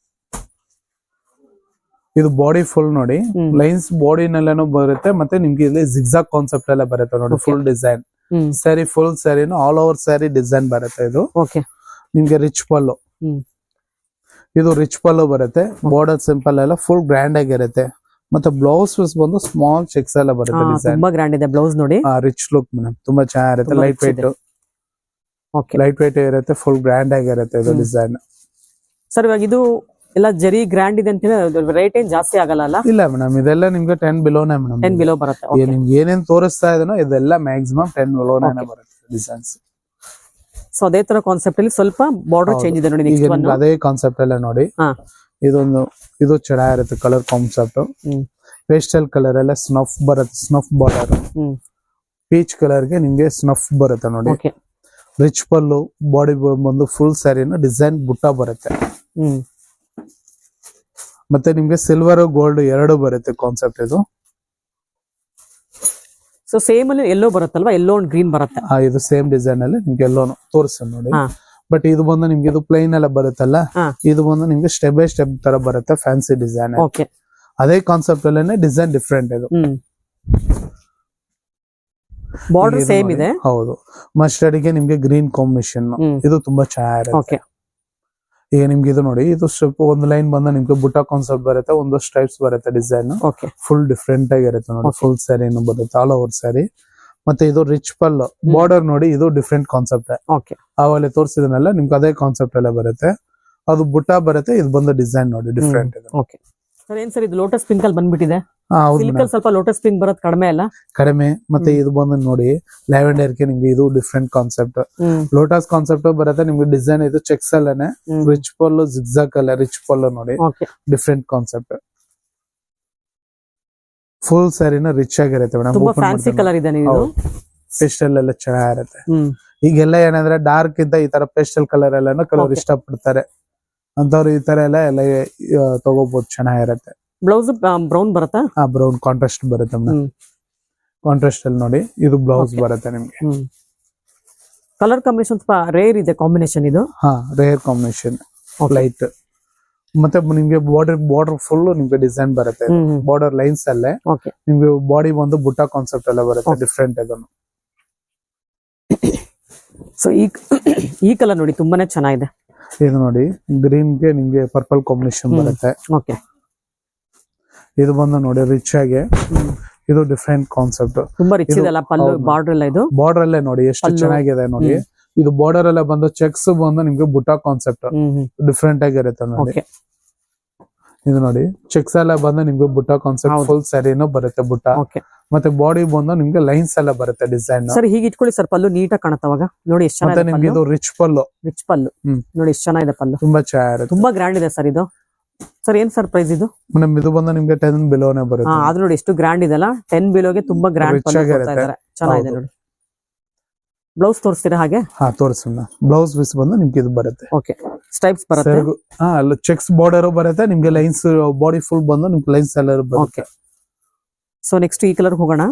ಇದು ಬಾಡಿ ಫುಲ್ ನೋಡಿ ಲೈನ್ಸ್ ಬಾಡಿ ನಲ್ಲೇನೋ ಬರುತ್ತೆ ಮತ್ತೆ ನಿಮ್ಗೆ ಇಲ್ಲಿ ಜಿಗ್ಜಾಗ್ ಕಾನ್ಸೆಪ್ಟ್ ಎಲ್ಲ ಬರುತ್ತೆ ನೋಡಿ ಫುಲ್ ಡಿಸೈನ್ ಸ್ಯಾರಿ ಫುಲ್ ಸ್ಯಾರಿನು ಆಲ್ ಓವರ್ ಸ್ಯಾರಿ ಡಿಸೈನ್ ಬರುತ್ತೆ ಇದು. ಓಕೆ ನಿಮ್ಗೆ ರಿಚ್ ಪಲ್ಲು. ಇದು ರಿಚ್ ಪಲ್ಲು ಬರುತ್ತೆ ಬಾರ್ಡರ್ ಸಿಂಪಲ್ ಎಲ್ಲ ಫುಲ್ ಗ್ರ್ಯಾಂಡ್ ಆಗಿರುತ್ತೆ. ಮತ್ತೆ ಬ್ಲೌಸ್ ಪೀಸ್ ಬಂದು ಸ್ಮಾಲ್ ಚೆಕ್ಸ್ ಎಲ್ಲ ಬರುತ್ತೆ ಡಿಸೈನ್ ತುಂಬಾ ಗ್ರ್ಯಾಂಡ್ ಇದೆ ಬ್ಲೌಸ್ ನೋಡಿ. ರಿಚ್ ಲುಕ್ ಮೇಡಮ್ ತುಂಬಾ ಚೆನ್ನಾಗಿರುತ್ತೆ ಲೈಟ್ ವೈಟ್ ಲೈಟ್ ವೈಟ್ ಇರುತ್ತೆ ಫುಲ್ ಗ್ರ್ಯಾಂಡ್ ಆಗಿರುತ್ತೆ ಇದು ಡಿಸೈನ್ ಸರ್ ಇವಾಗ ಇದು ಎಲ್ಲ ಜರಿ ಗ್ರ್ಯಾಂಡ್ ಇದೆ ಅಂತ ರೇಟ್ ಏನ್ ಜಾಸ್ತಿ ಆಗಲ್ಲ ಅಲ್ಲ? ಇಲ್ಲ ಮೇಡಮ್ ಇದೆಲ್ಲ ನಿಮ್ಗೆ ಟೆನ್ ಬಿಲೋನೇ ಮೇಡಮ್ ಟೆನ್ ಬಿಲೋ ಬರುತ್ತೆ. ನಿಮ್ಗೆ ಏನೇನ್ ತೋರಿಸ್ತಾ ಇದನೋ ಇದೆಲ್ಲ ಮ್ಯಾಕ್ಸಿಮಮ್ ಟೆನ್ ಬಿಲೋನೇ. ಬರುತ್ತೆ ಡಿಸೈನ್ಸ್ ಸೊ ಅದೇ ತರ ಕಾನ್ಸೆಪ್ಟ್ ಅಲ್ಲಿ ಸ್ವಲ್ಪ ಬಾರ್ಡರ್ ಚೇಂಜ್ ಇದೆ ನೋಡಿ ಈಗ ನೆಕ್ಸ್ಟ್ ಒನ್ ನಿಮ್ಗೆ ಅದೇ ಕಾನ್ಸೆಪ್ಟ್ ಎಲ್ಲ ನೋಡಿ. ಹಾ. ಇದೊಂದು ಇದು ಚೆನ್ನಾಗಿರುತ್ತೆ ಕಲರ್ ಕಾನ್ಸೆಪ್ಟ್ ಹ್ಮ್. ಪೇಸ್ಟಲ್ ಕಲರ್ ಎಲ್ಲ ಸ್ನಫ್ ಬರುತ್ತೆ ಸ್ನಫ್ ಬಾರ್ಡರ್ ಹ್ಮ್. ಪೀಚ್ ಕಲರ್ಗೆ ನಿಮ್ಗೆ ಸ್ನಫ್ ಬರುತ್ತೆ ನೋಡಿ. ಓಕೆ ರಿಚ್ ಪಲ್ಲು ಬಾಡಿ ಬಂದು ಫುಲ್ ಸ್ಯಾರಿನ ಡಿಸೈನ್ ಬುಟ್ಟ ಬರುತ್ತೆ. ಹ್ಮ್. ಮತ್ತೆ ನಿಮ್ಗೆ ಸಿಲ್ವರ್ ಗೋಲ್ಡ್ ಎರಡು ಬರುತ್ತೆ ಕಾನ್ಸೆಪ್ಟ್ ಇದು. ಸೊ ಸೇಮ್ ಅಲ್ಲಿ ಎಲ್ಲೋ ಬರುತ್ತಲ್ವಾ? ಎಲ್ಲೋ ಅಂಡ್ ಗ್ರೀನ್ ಬರುತ್ತೆ. ಆ, ಇದು ಸೇಮ್ ಡಿಸೈನ್ ಅಲ್ಲಿ ನಿಮ್ಗೆ ಎಲ್ಲೋನು ತೋರಿಸ ನೋಡಿ. ಹಾ. ಬಟ್ ಇದು ಬಂದು ನಿಮ್ಗೆ ಇದು ಪ್ಲೇನ್ ಎಲ್ಲ ಬರುತ್ತಲ್ಲ? ಹಾ. ಇದು ಬಂದು ನಿಮ್ಗೆ ಸ್ಟೆಪ್ ಬೈ ಸ್ಟೆಪ್ ತರ ಬರುತ್ತೆ ಫ್ಯಾನ್ಸಿ ಡಿಸೈನ್ ಓಕೆ ಅದೇ ಕಾನ್ಸೆಪ್ಟ್ ಅಲ್ಲೇನೆ ಡಿಸೈನ್ ಡಿಫ್ರೆಂಟ್ ಇದು. ಹ್ಮ್. ಬಾರ್ಡರ್ ಇದು ಸೇಮ್ ನೋಡಿ. ಇದೆ. ಹೌದು. ಮಸ್ಟರ್ಡ್ಗೆ ನಿಮ್ಗೆ ಗ್ರೀನ್ ಕಾಂಬಿನೇಷನ್ ಹ್ಮ್. ಇದು ತುಂಬಾ ಚೆನ್ನಾಗಿರುತ್ತೆ. ಓಕೆ ಈಗ ನಿಮ್ಗೆ ಇದು ನೋಡಿ ಇದು ಸ್ವಲ್ಪ ಒಂದು ಲೈನ್ ಬಂದ ನಿಮ್ಗೆ ಬುಟ್ಟ ಕಾನ್ಸೆಪ್ಟ್ ಬರುತ್ತೆ ಒಂದು ಸ್ಟೈಪ್ಸ್ ಬರುತ್ತೆ ಡಿಸೈನ್ ಓಕೆ ಫುಲ್ ಡಿಫ್ರೆಂಟ್ ಆಗಿರುತ್ತೆ ನೋಡಿ. ಫುಲ್ ಸ್ಯಾರಿ ಬರುತ್ತೆ ಆಲ್ ಓವರ್ ಸ್ಯಾರಿ ಮತ್ತೆ ಇದು ರಿಚ್ ಪಲ್ ಬಾರ್ಡರ್ ನೋಡಿ ಇದು ಡಿಫ್ರೆಂಟ್ ಕಾನ್ಸೆಪ್ಟ್ ಓಕೆ ತೋರಿಸಿದನೆಲ್ಲ ತೋರಿಸಿದನಲ್ಲ ನಿಮ್ಗೆ ಅದೇ ಕಾನ್ಸೆಪ್ಟ್ ಎಲ್ಲ ಬರುತ್ತೆ. ಅದು ಬುಟ್ಟ ಬರುತ್ತೆ ಇದು ಬಂದು ಡಿಸೈನ್ ನೋಡಿ ಡಿಫ್ರೆಂಟ್ ಇದೆ. ಓಕೆ ಸರ್ ಏನ್ ಸರ್ ಇದು ಲೋಟಸ್ ಪಿಂಕ್ ಅಲ್ಲಿ ಬಂದ್ಬಿಟ್ಟಿದೆ? ಸಿಲ್ಕ್ ಸ್ವಲ್ಪ ಲೋಟಸ್ ಪಿಂಕ್ ಬರೋದು ಕಡಿಮೆ ಅಲ್ಲ? ಕಡಿಮೆ ಮತ್ತೆ ಇದು ಬಂದು ನೋಡಿ ಲ್ಯಾವೆಂಡರ್ಗೆ ನಿಮ್ಗೆ ಇದು ಡಿಫ್ರೆಂಟ್ ಕಾನ್ಸೆಪ್ಟ್ ಲೋಟಸ್ ಕಾನ್ಸೆಪ್ಟ್ ಬರುತ್ತೆ ನಿಮ್ಗೆ ಡಿಸೈನ್ ಇದು ಚೆಕ್ಸ್ ಅಲ್ಲನೆ ರಿಚ್ ಪಲ್ಲು ಜಿಗ್ಜಾಕ್ ಅಲ್ಲ ರಿಚ್ ಪಲ್ಲು ನೋಡಿ. ಡಿಫ್ರೆಂಟ್ ಕಾನ್ಸೆಪ್ಟ್ ಫುಲ್ ಸ್ಯಾರಿನ ರಿಚ್ ಆಗಿರುತ್ತೆ ತುಂಬಾ ಫ್ಯಾನ್ಸಿ ಕಲರ್ ಇದೆ ನೀವು ಪೇಸ್ಟಲ್ ಎಲ್ಲ ಚೆನ್ನಾಗಿರುತ್ತೆ. ಈಗೆಲ್ಲ ಏನಂದ್ರೆ ಡಾರ್ಕ್ ಇಂದ ಈ ತರ ಪೇಸ್ಟಲ್ ಕಲರ್ ಎಲ್ಲ ಕೆಲವರು ಇಷ್ಟ ಇಷ್ಟಪಡ್ತಾರೆ. ಅಂತವ್ರು ಈ ತರ ಎಲ್ಲ ಎಲ್ಲ ತಗೋಬಹುದು ಚೆನ್ನಾಗಿರುತ್ತೆ. ಬ್ಲೌಸ್ ಬ್ರೌನ್ ಬರುತ್ತಾ? ಆ ಬ್ರೌನ್ ಕಾಂಟ್ರಾಸ್ಟ್ ಬರುತ್ತೆ ಕಾಂಟ್ರಾಸ್ಟ್ ಅಲ್ಲಿ ನೋಡಿ ಇದು ಬ್ಲೌಸ್ ಬರುತ್ತೆ ನಿಮ್ಗೆ. ಕಲರ್ ಕಾಂಬಿನೇಷನ್ ಸ್ವಲ್ಪ ರೇರ್ ಇದೆ ಕಾಂಬಿನೇಷನ್ ಇದು? ಹಾ ರೇರ್ ಕಾಂಬಿನೇಷನ್. ಲೈಟ್ ಮತ್ತೆ ನಿಮ್ಗೆ ಬಾರ್ಡರ್ ಬಾರ್ಡರ್ ಫುಲ್ ನಿಮ್ಗೆ ಡಿಸೈನ್ ಬರುತ್ತೆ ಬಾರ್ಡರ್ ಲೈನ್ಸ್ ಅಲ್ಲೇ. ನಿಮ್ಗೆ ಬಾಡಿ ಬಂದು ಬುಟ್ಟ ಕಾನ್ಸೆಪ್ಟ್ ಎಲ್ಲ ಬರುತ್ತೆ. ಡಿಫ್ರೆಂಟ್ ಅದನ್ನು ಸೊ ಈ ಈ ಕಲರ್ ನೋಡಿ ತುಂಬಾನೇ ಚೆನ್ನಾಗಿದೆ. ಇದು ನೋಡಿ ಗ್ರೀನ್ಗೆ ನಿಮ್ಗೆ ಪರ್ಪಲ್ ಕಾಂಬಿನೇಷನ್ ಬರುತ್ತೆ. ಓಕೆ ಇದು ಬಂದು ನೋಡಿ ರಿಚ್ ಆಗಿ. ಇದು ಡಿಫ್ರೆಂಟ್ ಕಾನ್ಸೆಪ್ಟ್ ತುಂಬಾ ರಿಚ್ ಇದು- ಇದೆ ಪಲ್ಲು ಬಾರ್ಡರ್ ಎಲ್ಲ ಇದು? ಬಾರ್ಡರ್ ಅಲ್ಲೇ ನೋಡಿ ಎಷ್ಟು ಚೆನ್ನಾಗಿದೆ ನೋಡಿ. ಇದು ಬಾರ್ಡರ್ ಅಲ್ಲೇ ಬಂದು ಚೆಕ್ಸ್ ಬಂದು ನಿಮ್ಗೆ ಬುಟ್ಟ ಕಾನ್ಸೆಪ್ಟ್ ಡಿಫ್ರೆಂಟ್ ಆಗಿರುತ್ತೆ ನೋಡಿ. ಇದು ನೋಡಿ ಚೆಕ್ಸ್ ಎಲ್ಲ ಬಂದು ನಿಮ್ಗೆ ಬುಟ್ಟ ಕಾನ್ಸೆಪ್ಟ್. ಫುಲ್ ಸ್ಯಾರಿನೂ ಬರುತ್ತೆ ಬುಟ್ಟ. ಓಕೆ ಮತ್ತೆ ಬಾಡಿ ಬಂದು ನಿಮ್ಗೆ ಲೈನ್ಸ್ ಎಲ್ಲ ಬರುತ್ತೆ ಡಿಸೈನ್ ಸರ್ ಹೀಗೆ ಇಟ್ಕೊಳ್ಳಿ ಸರ್ ಪಲ್ಲು ನೀಟಾಗಿ ಕಾಣುತ್ತೆ ಅವಾಗ. ನೋಡಿ ಎಷ್ಟು ಮತ್ತೆ ನಿಮ್ಗೆ ಇದು ರಿಚ್ ಪಲ್ಲು. ರಿಚ್ ಪಲ್ಲು. ಹ್ಮ್. ನೋಡಿ ಎಷ್ಟು ಚೆನ್ನಾಗಿದೆ ಪಲ್ಲು. ತುಂಬಾ ಚೆನ್ನಾಗಿರುತ್ತೆ ತುಂಬಾ ಗ್ರ್ಯಾಂಡ್ ಇದೆ ಸರ್ ಇದು. ಸರ್ ಏನ್ ಸರ್ ಪ್ರೈಸ್ ಇದು? ನಮ್ ಇದು ಬಂದು ನಿಮ್ಗೆ ಟೆನ್ ಬಿಲೋನೆ ಹಾ ಬರುತ್ತೆ ಆದ್ರೂ ನೋಡಿ ಎಷ್ಟು ಗ್ರ್ಯಾಂಡ್ ಇದೆಲ್ಲ ಟೆನ್ ಬಿಲೋಗೆ ತುಂಬಾ ಗ್ರ್ಯಾಂಡ್ Rich ಆಗಿರುತ್ತೆ. ಇದ್ದಾರೆ ಚೆನ್ನಾಗಿದೆ ಹೌದು. ನೋಡಿ. ಬ್ಲೌಸ್ ತೋರಿಸ್ತೀರಾ ಹಾಗೆ? ಹಾ ತೋರಿಸೋಣ ಬ್ಲೌಸ್ ಪೀಸ್ ಬಂದು ನಿಮ್ಗೆ ಇದು ಬರುತ್ತೆ. ಓಕೆ ಸ್ಟೈಪ್ಸ್ ಬರುತ್ತೆ? ಸೆರಗು ಹಾ ಅಲ್ಲ ಚೆಕ್ಸ್ ಬಾರ್ಡರ್ ಬರುತ್ತೆ. ನಿಮ್ಗೆ ಲೈನ್ಸ್ ಬಾಡಿ ಫುಲ್ ಬಂದು ನಿಮ್ಗೆ ಲೈನ್ಸ್ ಎಲ್ಲ ಬರುತ್ತೆ. ಓಕೆ ಸೊ ನೆಕ್ಸ್ಟ್ ಈ ಕಲರ್ ಹೋಗೋಣ.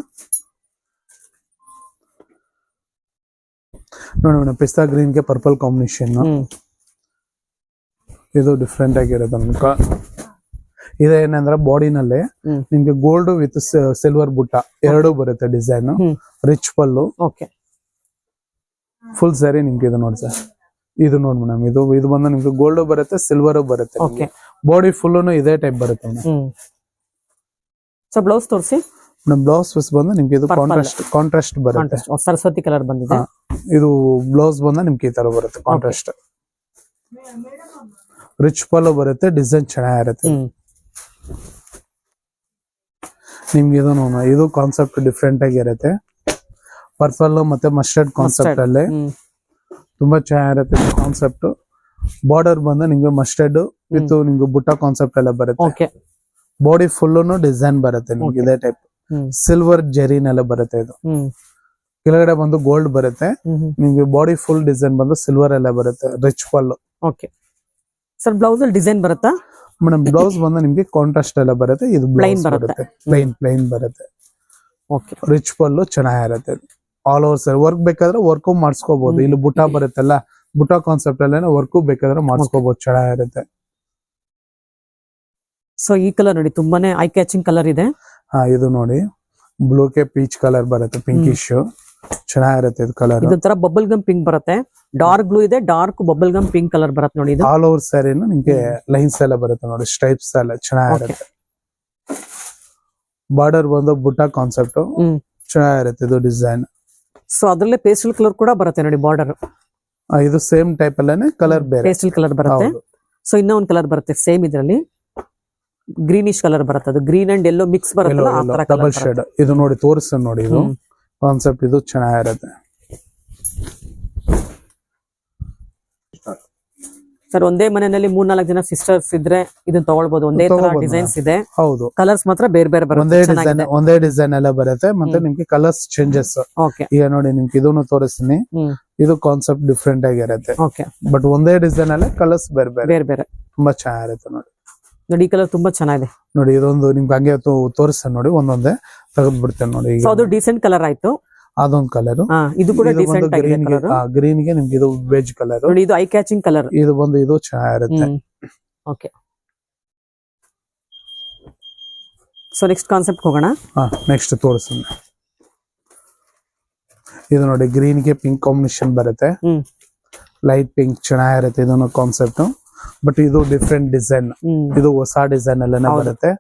ನೋಡಿ ಮೇಡಮ್ ಪಿಸ್ತಾ ಗ್ರೀನ್ಗೆ ಪರ್ಪಲ್ ಕಾಂಬಿನೇಷನ್ ಇದು ಡಿಫ್ರೆಂಟ್ ಆಗಿರೋದು ಮುಖ. ಇದೇನಂದ್ರೆ ಬಾಡಿನಲ್ಲಿ. ನಿಮ್ಗೆ ಗೋಲ್ಡ್ ವಿತ್ ಸಿಲ್ವರ್ ಬುಟ್ಟ ಎರಡು ಬರುತ್ತೆ design rich pallu. Okay full sari ನಿಮ್ಗೆ ಇದು ನೋಡಿ ಸರ್ ಇದು ನೋಡಿ ಮೇಡಮ್ ಇದು ಇದು ಬಂದು ನಿಮ್ಗೆ ಗೋಲ್ಡ್ ಬರುತ್ತೆ ಸಿಲ್ವರ್ ಬರುತ್ತೆ ಬಾಡಿ ಫುಲ್ ಇದೇ ಟೈಪ್ ಬರುತ್ತೆ ಸೊ ಬ್ಲೌಸ್ ತೋರಿಸಿ. ಬ್ಲೌಸ್ ಪೀಸ್ ಬಂದು ನಿಮ್ಗೆ ಇದು. ಕಾಂಟ್ರಾಸ್ಟ್ ಕಾಂಟ್ರಾಸ್ಟ್ ಬರುತ್ತೆ. ಸರಸ್ವತಿ ಕಲರ್ ಬಂದಿದೆ. ಇದು ಬ್ಲೌಸ್ ಬಂದ ನಿಮ್ಗೆ ಈ ತರ ಬರುತ್ತೆ ಕಾಂಟ್ರಾಸ್ಟ್ ರಿಚ್ ಪಲ್ಲು ಬರುತ್ತೆ ಡಿಸೈನ್ ಚೆನ್ನಾಗಿರುತ್ತೆ. ನಿಮ್ಗೆ ಇದು ನೋಡೋಣ ಇದು ಕಾನ್ಸೆಪ್ಟ್ ಡಿಫ್ರೆಂಟ್ ಆಗಿರುತ್ತೆ ಪರ್ಪಲ್ ಮತ್ತೆ ಮಸ್ಟರ್ಡ್ ಕಾನ್ಸೆಪ್ಟ್. ಅಲ್ಲಿ. ತುಂಬಾ ಚೆನ್ನಾಗಿರುತ್ತೆ ಕಾನ್ಸೆಪ್ಟ್ ಬಾರ್ಡರ್ ಬಂದ ನಿಮ್ಗೆ ಮಸ್ಟರ್ಡ್ ವಿತ್ ನಿಮ್ಗೆ ಬುಟ್ಟ ಕಾನ್ಸೆಪ್ಟ್ ಎಲ್ಲ ಬರುತ್ತೆ. ಬಾಡಿ ಫುಲ್ ಡಿಸೈನ್ ಬರುತ್ತೆ ನಿಮ್ಗೆ. ಇದೇ ಟೈಪ್ ಸಿಲ್ವರ್ ಜೆರಿನೆಲ್ಲ ಬರುತ್ತೆ ಇದು. ಕೆಳಗಡೆ ಬಂದು ಗೋಲ್ಡ್ ಬರುತ್ತೆ. ನಿಮ್ಗೆ ಬಾಡಿ ಫುಲ್ ಡಿಸೈನ್ ಬಂದು ಸಿಲ್ವರ್ ಎಲ್ಲ ಬರುತ್ತೆ ರಿಚ್ ಫಲ್ ಓಕೆ ಸರ್ ಬ್ಲೌಸ್ ಅಲ್ಲಿ ಡಿಸೈನ್ ಬರುತ್ತಾ? ಮೇಡಮ್ ಬ್ಲೌಸ್ ಬಂದು ನಿಮ್ಗೆ ಕಾಂಟ್ರಾಸ್ಟ್ ಎಲ್ಲ ಬರುತ್ತೆ ಇದು ಪ್ಲೈನ್ ಬ್ಲೌಸ್ ಬರುತ್ತೆ. ಪ್ಲೈನ್ ಪ್ಲೈನ್ ಬರುತ್ತೆ. ಓಕೆ ರಿಚ್ ಫಲ್ ಚೆನ್ನಾಗಿರುತ್ತೆ. ಆಲ್ ಓವರ್ ಸರ್ ವರ್ಕ್ ಬೇಕಾದ್ರೆ ವರ್ಕು ಮಾಡಿಸ್ಕೋಬಹುದು. ಇಲ್ಲಿ ಬುಟ್ಟ ಬರುತ್ತಲ್ಲ ಬುಟ್ಟ ಕಾನ್ಸೆಪ್ಟ್ ಅಲ್ಲೇನೆ ವರ್ಕು ಬೇಕಾದ್ರೆ ಮಾಡಿಸ್ಕೋಬಹುದು ಚೆನ್ನಾಗಿರುತ್ತೆ. ಸೊ ಈ ಕಲರ್ ನೋಡಿ ತುಂಬಾನೇ ಐ ಕ್ಯಾಚಿಂಗ್ ಕಲರ್ ಇದೆ. ಹಾ ಇದು ನೋಡಿ. ಬ್ಲೂಕೆ ಪೀಚ್ ಕಲರ್ ಬರುತ್ತೆ ಪಿಂಕಿಶ್ ಚೆನ್ನಾಗಿರುತ್ತೆ ಇದು ಕಲರ್ ಇದೊಂಥರ ಬಬಲ್ ಗಮ್ ಪಿಂಕ್ ಬರುತ್ತೆ. ಡಾರ್ಕ್ ಬ್ಲೂ ಇದೆ dark bubble gum pink colour ಬರುತ್ತೆ ನೋಡಿ ಇದು. ಆಲ್ ಓವರ್ ಸ್ಯಾರಿನ ನಿಮಗೆ ಲೈನ್ಸ್ ಎಲ್ಲ ಬರುತ್ತೆ ನೋಡಿ ಸ್ಟ್ರೈಪ್ಸ್ ಎಲ್ಲ ಚೆನ್ನಾಗಿರುತ್ತೆ. ಬಾರ್ಡರ್ ಬಂದು ಬುಟ್ಟ ಕಾನ್ಸೆಪ್ಟ್ ಚೆನ್ನಾಗಿರುತ್ತೆ ಇದು ಡಿಸೈನ್ ಸೊ ಅದರಲ್ಲೇ ಪೇಸ್ಟಲ್ ಕಲರ್ ಕೂಡ ಬರುತ್ತೆ ನೋಡಿ ಬಾರ್ಡರ್ ಇದು ಸೇಮ್ ಟೈಪ್ ಅಲ್ಲೇನೆ ಕಲರ್ ಬೇರೆ. ಪೇಸ್ಟಲ್ ಕಲರ್ ಬರುತ್ತೆ. ಸೊ ಇನ್ನೂ ಒಂದು ಕಲರ್ ಬರುತ್ತೆ ಸೇಮ್ ಇದರಲ್ಲಿ. ಗ್ರೀನಿಶ್ ಕಲರ್ ಬರುತ್ತೆ. ಅದು ಗ್ರೀನ್ ಅಂಡ್ ಎಲ್ಲೋ ಮಿಕ್ಸ್ ಬರುತ್ತೆ. ಡಬಲ್ ಶೇಡ್ ಇದು ನೋಡಿ ತೋರಿಸ ನೋಡಿ ಇದು. ಕಾನ್ಸೆಪ್ಟ್ ಇದು ಚೆನ್ನಾಗಿರುತ್ತೆ. ಸರ್ ಒಂದೇ ಮನೆಯಲ್ಲಿ ಮೂರ್ನಾಲ್ಕು ಜನ ಸಿಸ್ಟರ್ಸ್ ಇದ್ರೆ ಇದನ್ನ ತಗೊಳ್ಬಹುದು ಒಂದೇ ತರ ಡಿಸೈನ್ಸ್ ಇದೆ. ಹೌದು. ಕಲರ್ಸ್ ಮಾತ್ರ ಬೇರೆ ಬೇರೆ ಒಂದೇ ಬರುತ್ತೆ ಡಿಸೈನ್ ಒಂದೇ ಡಿಸೈನ್ ಎಲ್ಲ ಬರುತ್ತೆ. ಮತ್ತೆ. ನಿಮ್ಗೆ ಕಲರ್ಸ್ ಚೇಂಜಸ್ ಈಗ ನೋಡಿ ನಿಮ್ಗೆ ಇದನ್ನು ತೋರಿಸ್ತೀನಿ. ಇದು ಕಾನ್ಸೆಪ್ಟ್ ಡಿಫ್ರೆಂಟ್ ಆಗಿರುತ್ತೆ. ಓಕೆ. ಬಟ್ ಒಂದೇ ಡಿಸೈನ್ ಅಲ್ಲೇ ಕಲರ್ಸ್ ಬೇರೆ ಬೇರೆ. ಬೇರೆ ಬೇರೆ. ತುಂಬಾ ಚೆನ್ನಾಗಿರುತ್ತೆ ನೋಡಿ. ನೋಡಿ ಈ ಕಲರ್ ತುಂಬಾ ಚೆನ್ನಾಗಿದೆ. ನೋಡಿ ಇದೊಂದು ನಿಮ್ಗೆ ಹಂಗೆ ತೋರಿಸ್ತೇನೆ ನೋಡಿ ಒಂದೊಂದೇ ತೆಗೆದು ಬಿಡ್ತೇನೆ ನೋಡಿ ಈಗ. ಅದು ಡೀಸೆಂಟ್ ಕಲರ್ ಆಯ್ತು. ಅದೊಂದು ಕಲರ್ ಹಾ ಇದು ಕೂಡ ಡಿಸೆಂಟ್ ಗ್ರೀನ್ಗೆ ಗ್ರೀನ್ಗೆ ನಿಮ್ಗೆ ಇದು ವೆಜ್ ಕಲರ್ ನೋಡಿ ಇದು ಐ ಕ್ಯಾಚಿಂಗ್ ಕಲರ್ ಇದು ಬಂದು ಇದು ಚೆನ್ನಾಗಿರುತ್ತೆ. ಓಕೆ ಸೊ ನೆಕ್ಸ್ಟ್ ಕಾನ್ಸೆಪ್ಟ್ ಹೋಗೋಣ. ಹಾ ನೆಕ್ಸ್ಟ್ ತೋರಿಸ್ತೀನಿ. ಇದು ನೋಡಿ ಗ್ರೀನ್ಗೆ ಪಿಂಕ್ ಕಾಂಬಿನೇಷನ್ ಬರುತ್ತೆ. ಲೈಟ್ ಪಿಂಕ್ ಚೆನ್ನಾಗಿರುತ್ತೆ ಇದನ್ನು ಕಾನ್ಸೆಪ್ಟ್ ಬಟ್ ಇದು ಡಿಫ್ರೆಂಟ್ ಡಿಸೈನ್ ಇದು ಹೊಸ ಡಿಸೈನ್ ಅಲ್ಲೇನೆ ಬರುತ್ತೆ.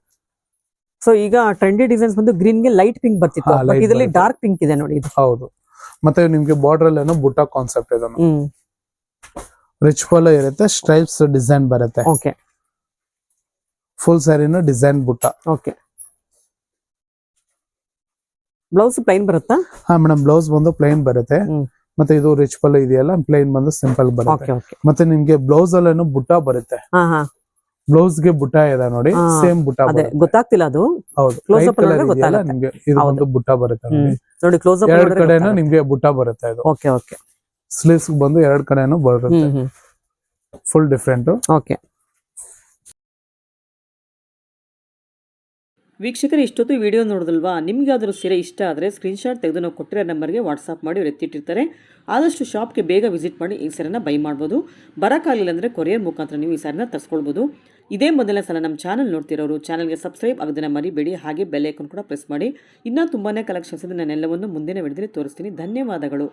ಸೊ ಈಗ ಟ್ರೆಂಡಿ ಡಿಸೈನ್ಸ್ ಬಂದು ಗ್ರೀನ್ಗೆ ಲೈಟ್ ಪಿಂಕ್ ಬರ್ತಿತ್ತು. ಇದರಲ್ಲಿ ಡಾರ್ಕ್ ಪಿಂಕ್ ಇದೆ ನೋಡಿ ಇದು. ಹೌದು. ಮತ್ತೆ ನಿಮ್ಗೆ ಬಾರ್ಡರ್ ಅಲ್ಲೇನೋ ಬುಟ್ಟ ಕಾನ್ಸೆಪ್ಟ್ ಇದೆ ರಿಚ್ ಫಾಲೋ ಇರುತ್ತೆ ಸ್ಟ್ರೈಪ್ಸ್ ಡಿಸೈನ್ ಬರುತ್ತೆ. ಓಕೆ ಫುಲ್ ಸ್ಯಾರಿನ ಡಿಸೈನ್ ಬುಟ್ಟ. ಓಕೆ ಬ್ಲೌಸ್ ಪ್ಲೈನ್ ಬರುತ್ತಾ? ಹಾ ಮೇಡಮ್ ಬ್ಲೌಸ್ ಬಂದು ಪ್ಲೈನ್ ಬರುತ್ತೆ. ಮತ್ತೆ ಇದು ರಿಚ್ ಪಲ್ ಇದೆಯಲ್ಲ ಪ್ಲೈನ್ ಬಂದು ಸಿಂಪಲ್ ಬರುತ್ತೆ. ಮತ್ತೆ ನಿಮ್ಗೆ ಬ್ಲೌಸ್ ಅಲ್ಲೇನು ಬುಟ್ಟ ಬರುತ್ತೆ. ಬ್ಲೌಸ್ಗೆ ಬುಟ್ಟ ಇದೆ ನೋಡಿ ಸೇಮ್ ಬುಟ್ಟ ಗೊತ್ತಾಗ್ತಿಲ್ಲ ಅದು. ಹೌದು. ಅಲ್ಲಿ. ನಿಮ್ಗೆ ಇದು ಒಂದು ಬುಟ್ಟ ಬರುತ್ತೆ ನೋಡಿ. ಕ್ಲೋಸ್ ಅಪ್ ಎರಡ್ ಕಡೆನೂ ನಿಮ್ಗೆ ಬುಟ್ಟ ಬರುತ್ತೆ ಇದು. ಓಕೆ ಓಕೆ ಸ್ಲೀವ್ಸ್ ಬಂದು ಎರಡ್ ಕಡೆನೂ ಬರುತ್ತೆ. ಫುಲ್ ಡಿಫ್ರೆಂಟ್ ಓಕೆ ವೀಕ್ಷಕರು, ಇಷ್ಟೊತ್ತು ವಿಡಿಯೋ ನೋಡಿದಲ್ವಾ? ನಿಮ್ಗೆ ಸೀರೆ ಇಷ್ಟ ಆದರೆ ಸ್ಕ್ರೀನ್ಶಾಟ್ ತೆಗೆದು ನಾವು ಕೊಟ್ಟಿರೋ ನಂಬರ್ಗೆ ವಾಟ್ಸಪ್ ಮಾಡಿ ಅವ್ರು ಎತ್ತಿಟ್ಟಿರ್ತಾರೆ. ಆದಷ್ಟು ಶಾಪ್ಗೆ ಬೇಗ ವಿಸಿಟ್ ಮಾಡಿ ಈ ಸೀರೆನ ಬೈ ಮಾಡ್ಬೋದು. ಬರೋಕ್ಕಾಗಲಿಲ್ಲ ಅಂದರೆ ಕೊರಿಯರ್ ಮುಖಾಂತರ ನೀವು ಈ ಸಾರಿನ ತರಿಸ್ಕೊಳ್ಬೋದು. ಇದೇ ಮೊದಲನೇ ಸಲ ನಮ್ಮ ಚಾನಲ್ ನೋಡ್ತಿರೋರು ಚಾನಲ್ಗೆ ಸಬ್ಸ್ಕ್ರೈಬ್ ಆಗದನ್ನ ಮರಿಬೇಡಿ. ಹಾಗೆ ಬೆಲ್ ಐಕನ್ ಕೂಡ ಪ್ರೆಸ್ ಮಾಡಿ. ಇನ್ನೂ ತುಂಬಾ ಕಲೆಕ್ಷನ್ಸ್ ಇದೆ, ನಾನೆಲ್ಲವನ್ನು ಮುಂದಿನ ವಿಡಿಯೋದಲ್ಲಿ ತೋರಿಸ್ತೀನಿ. ಧನ್ಯವಾದಗಳು.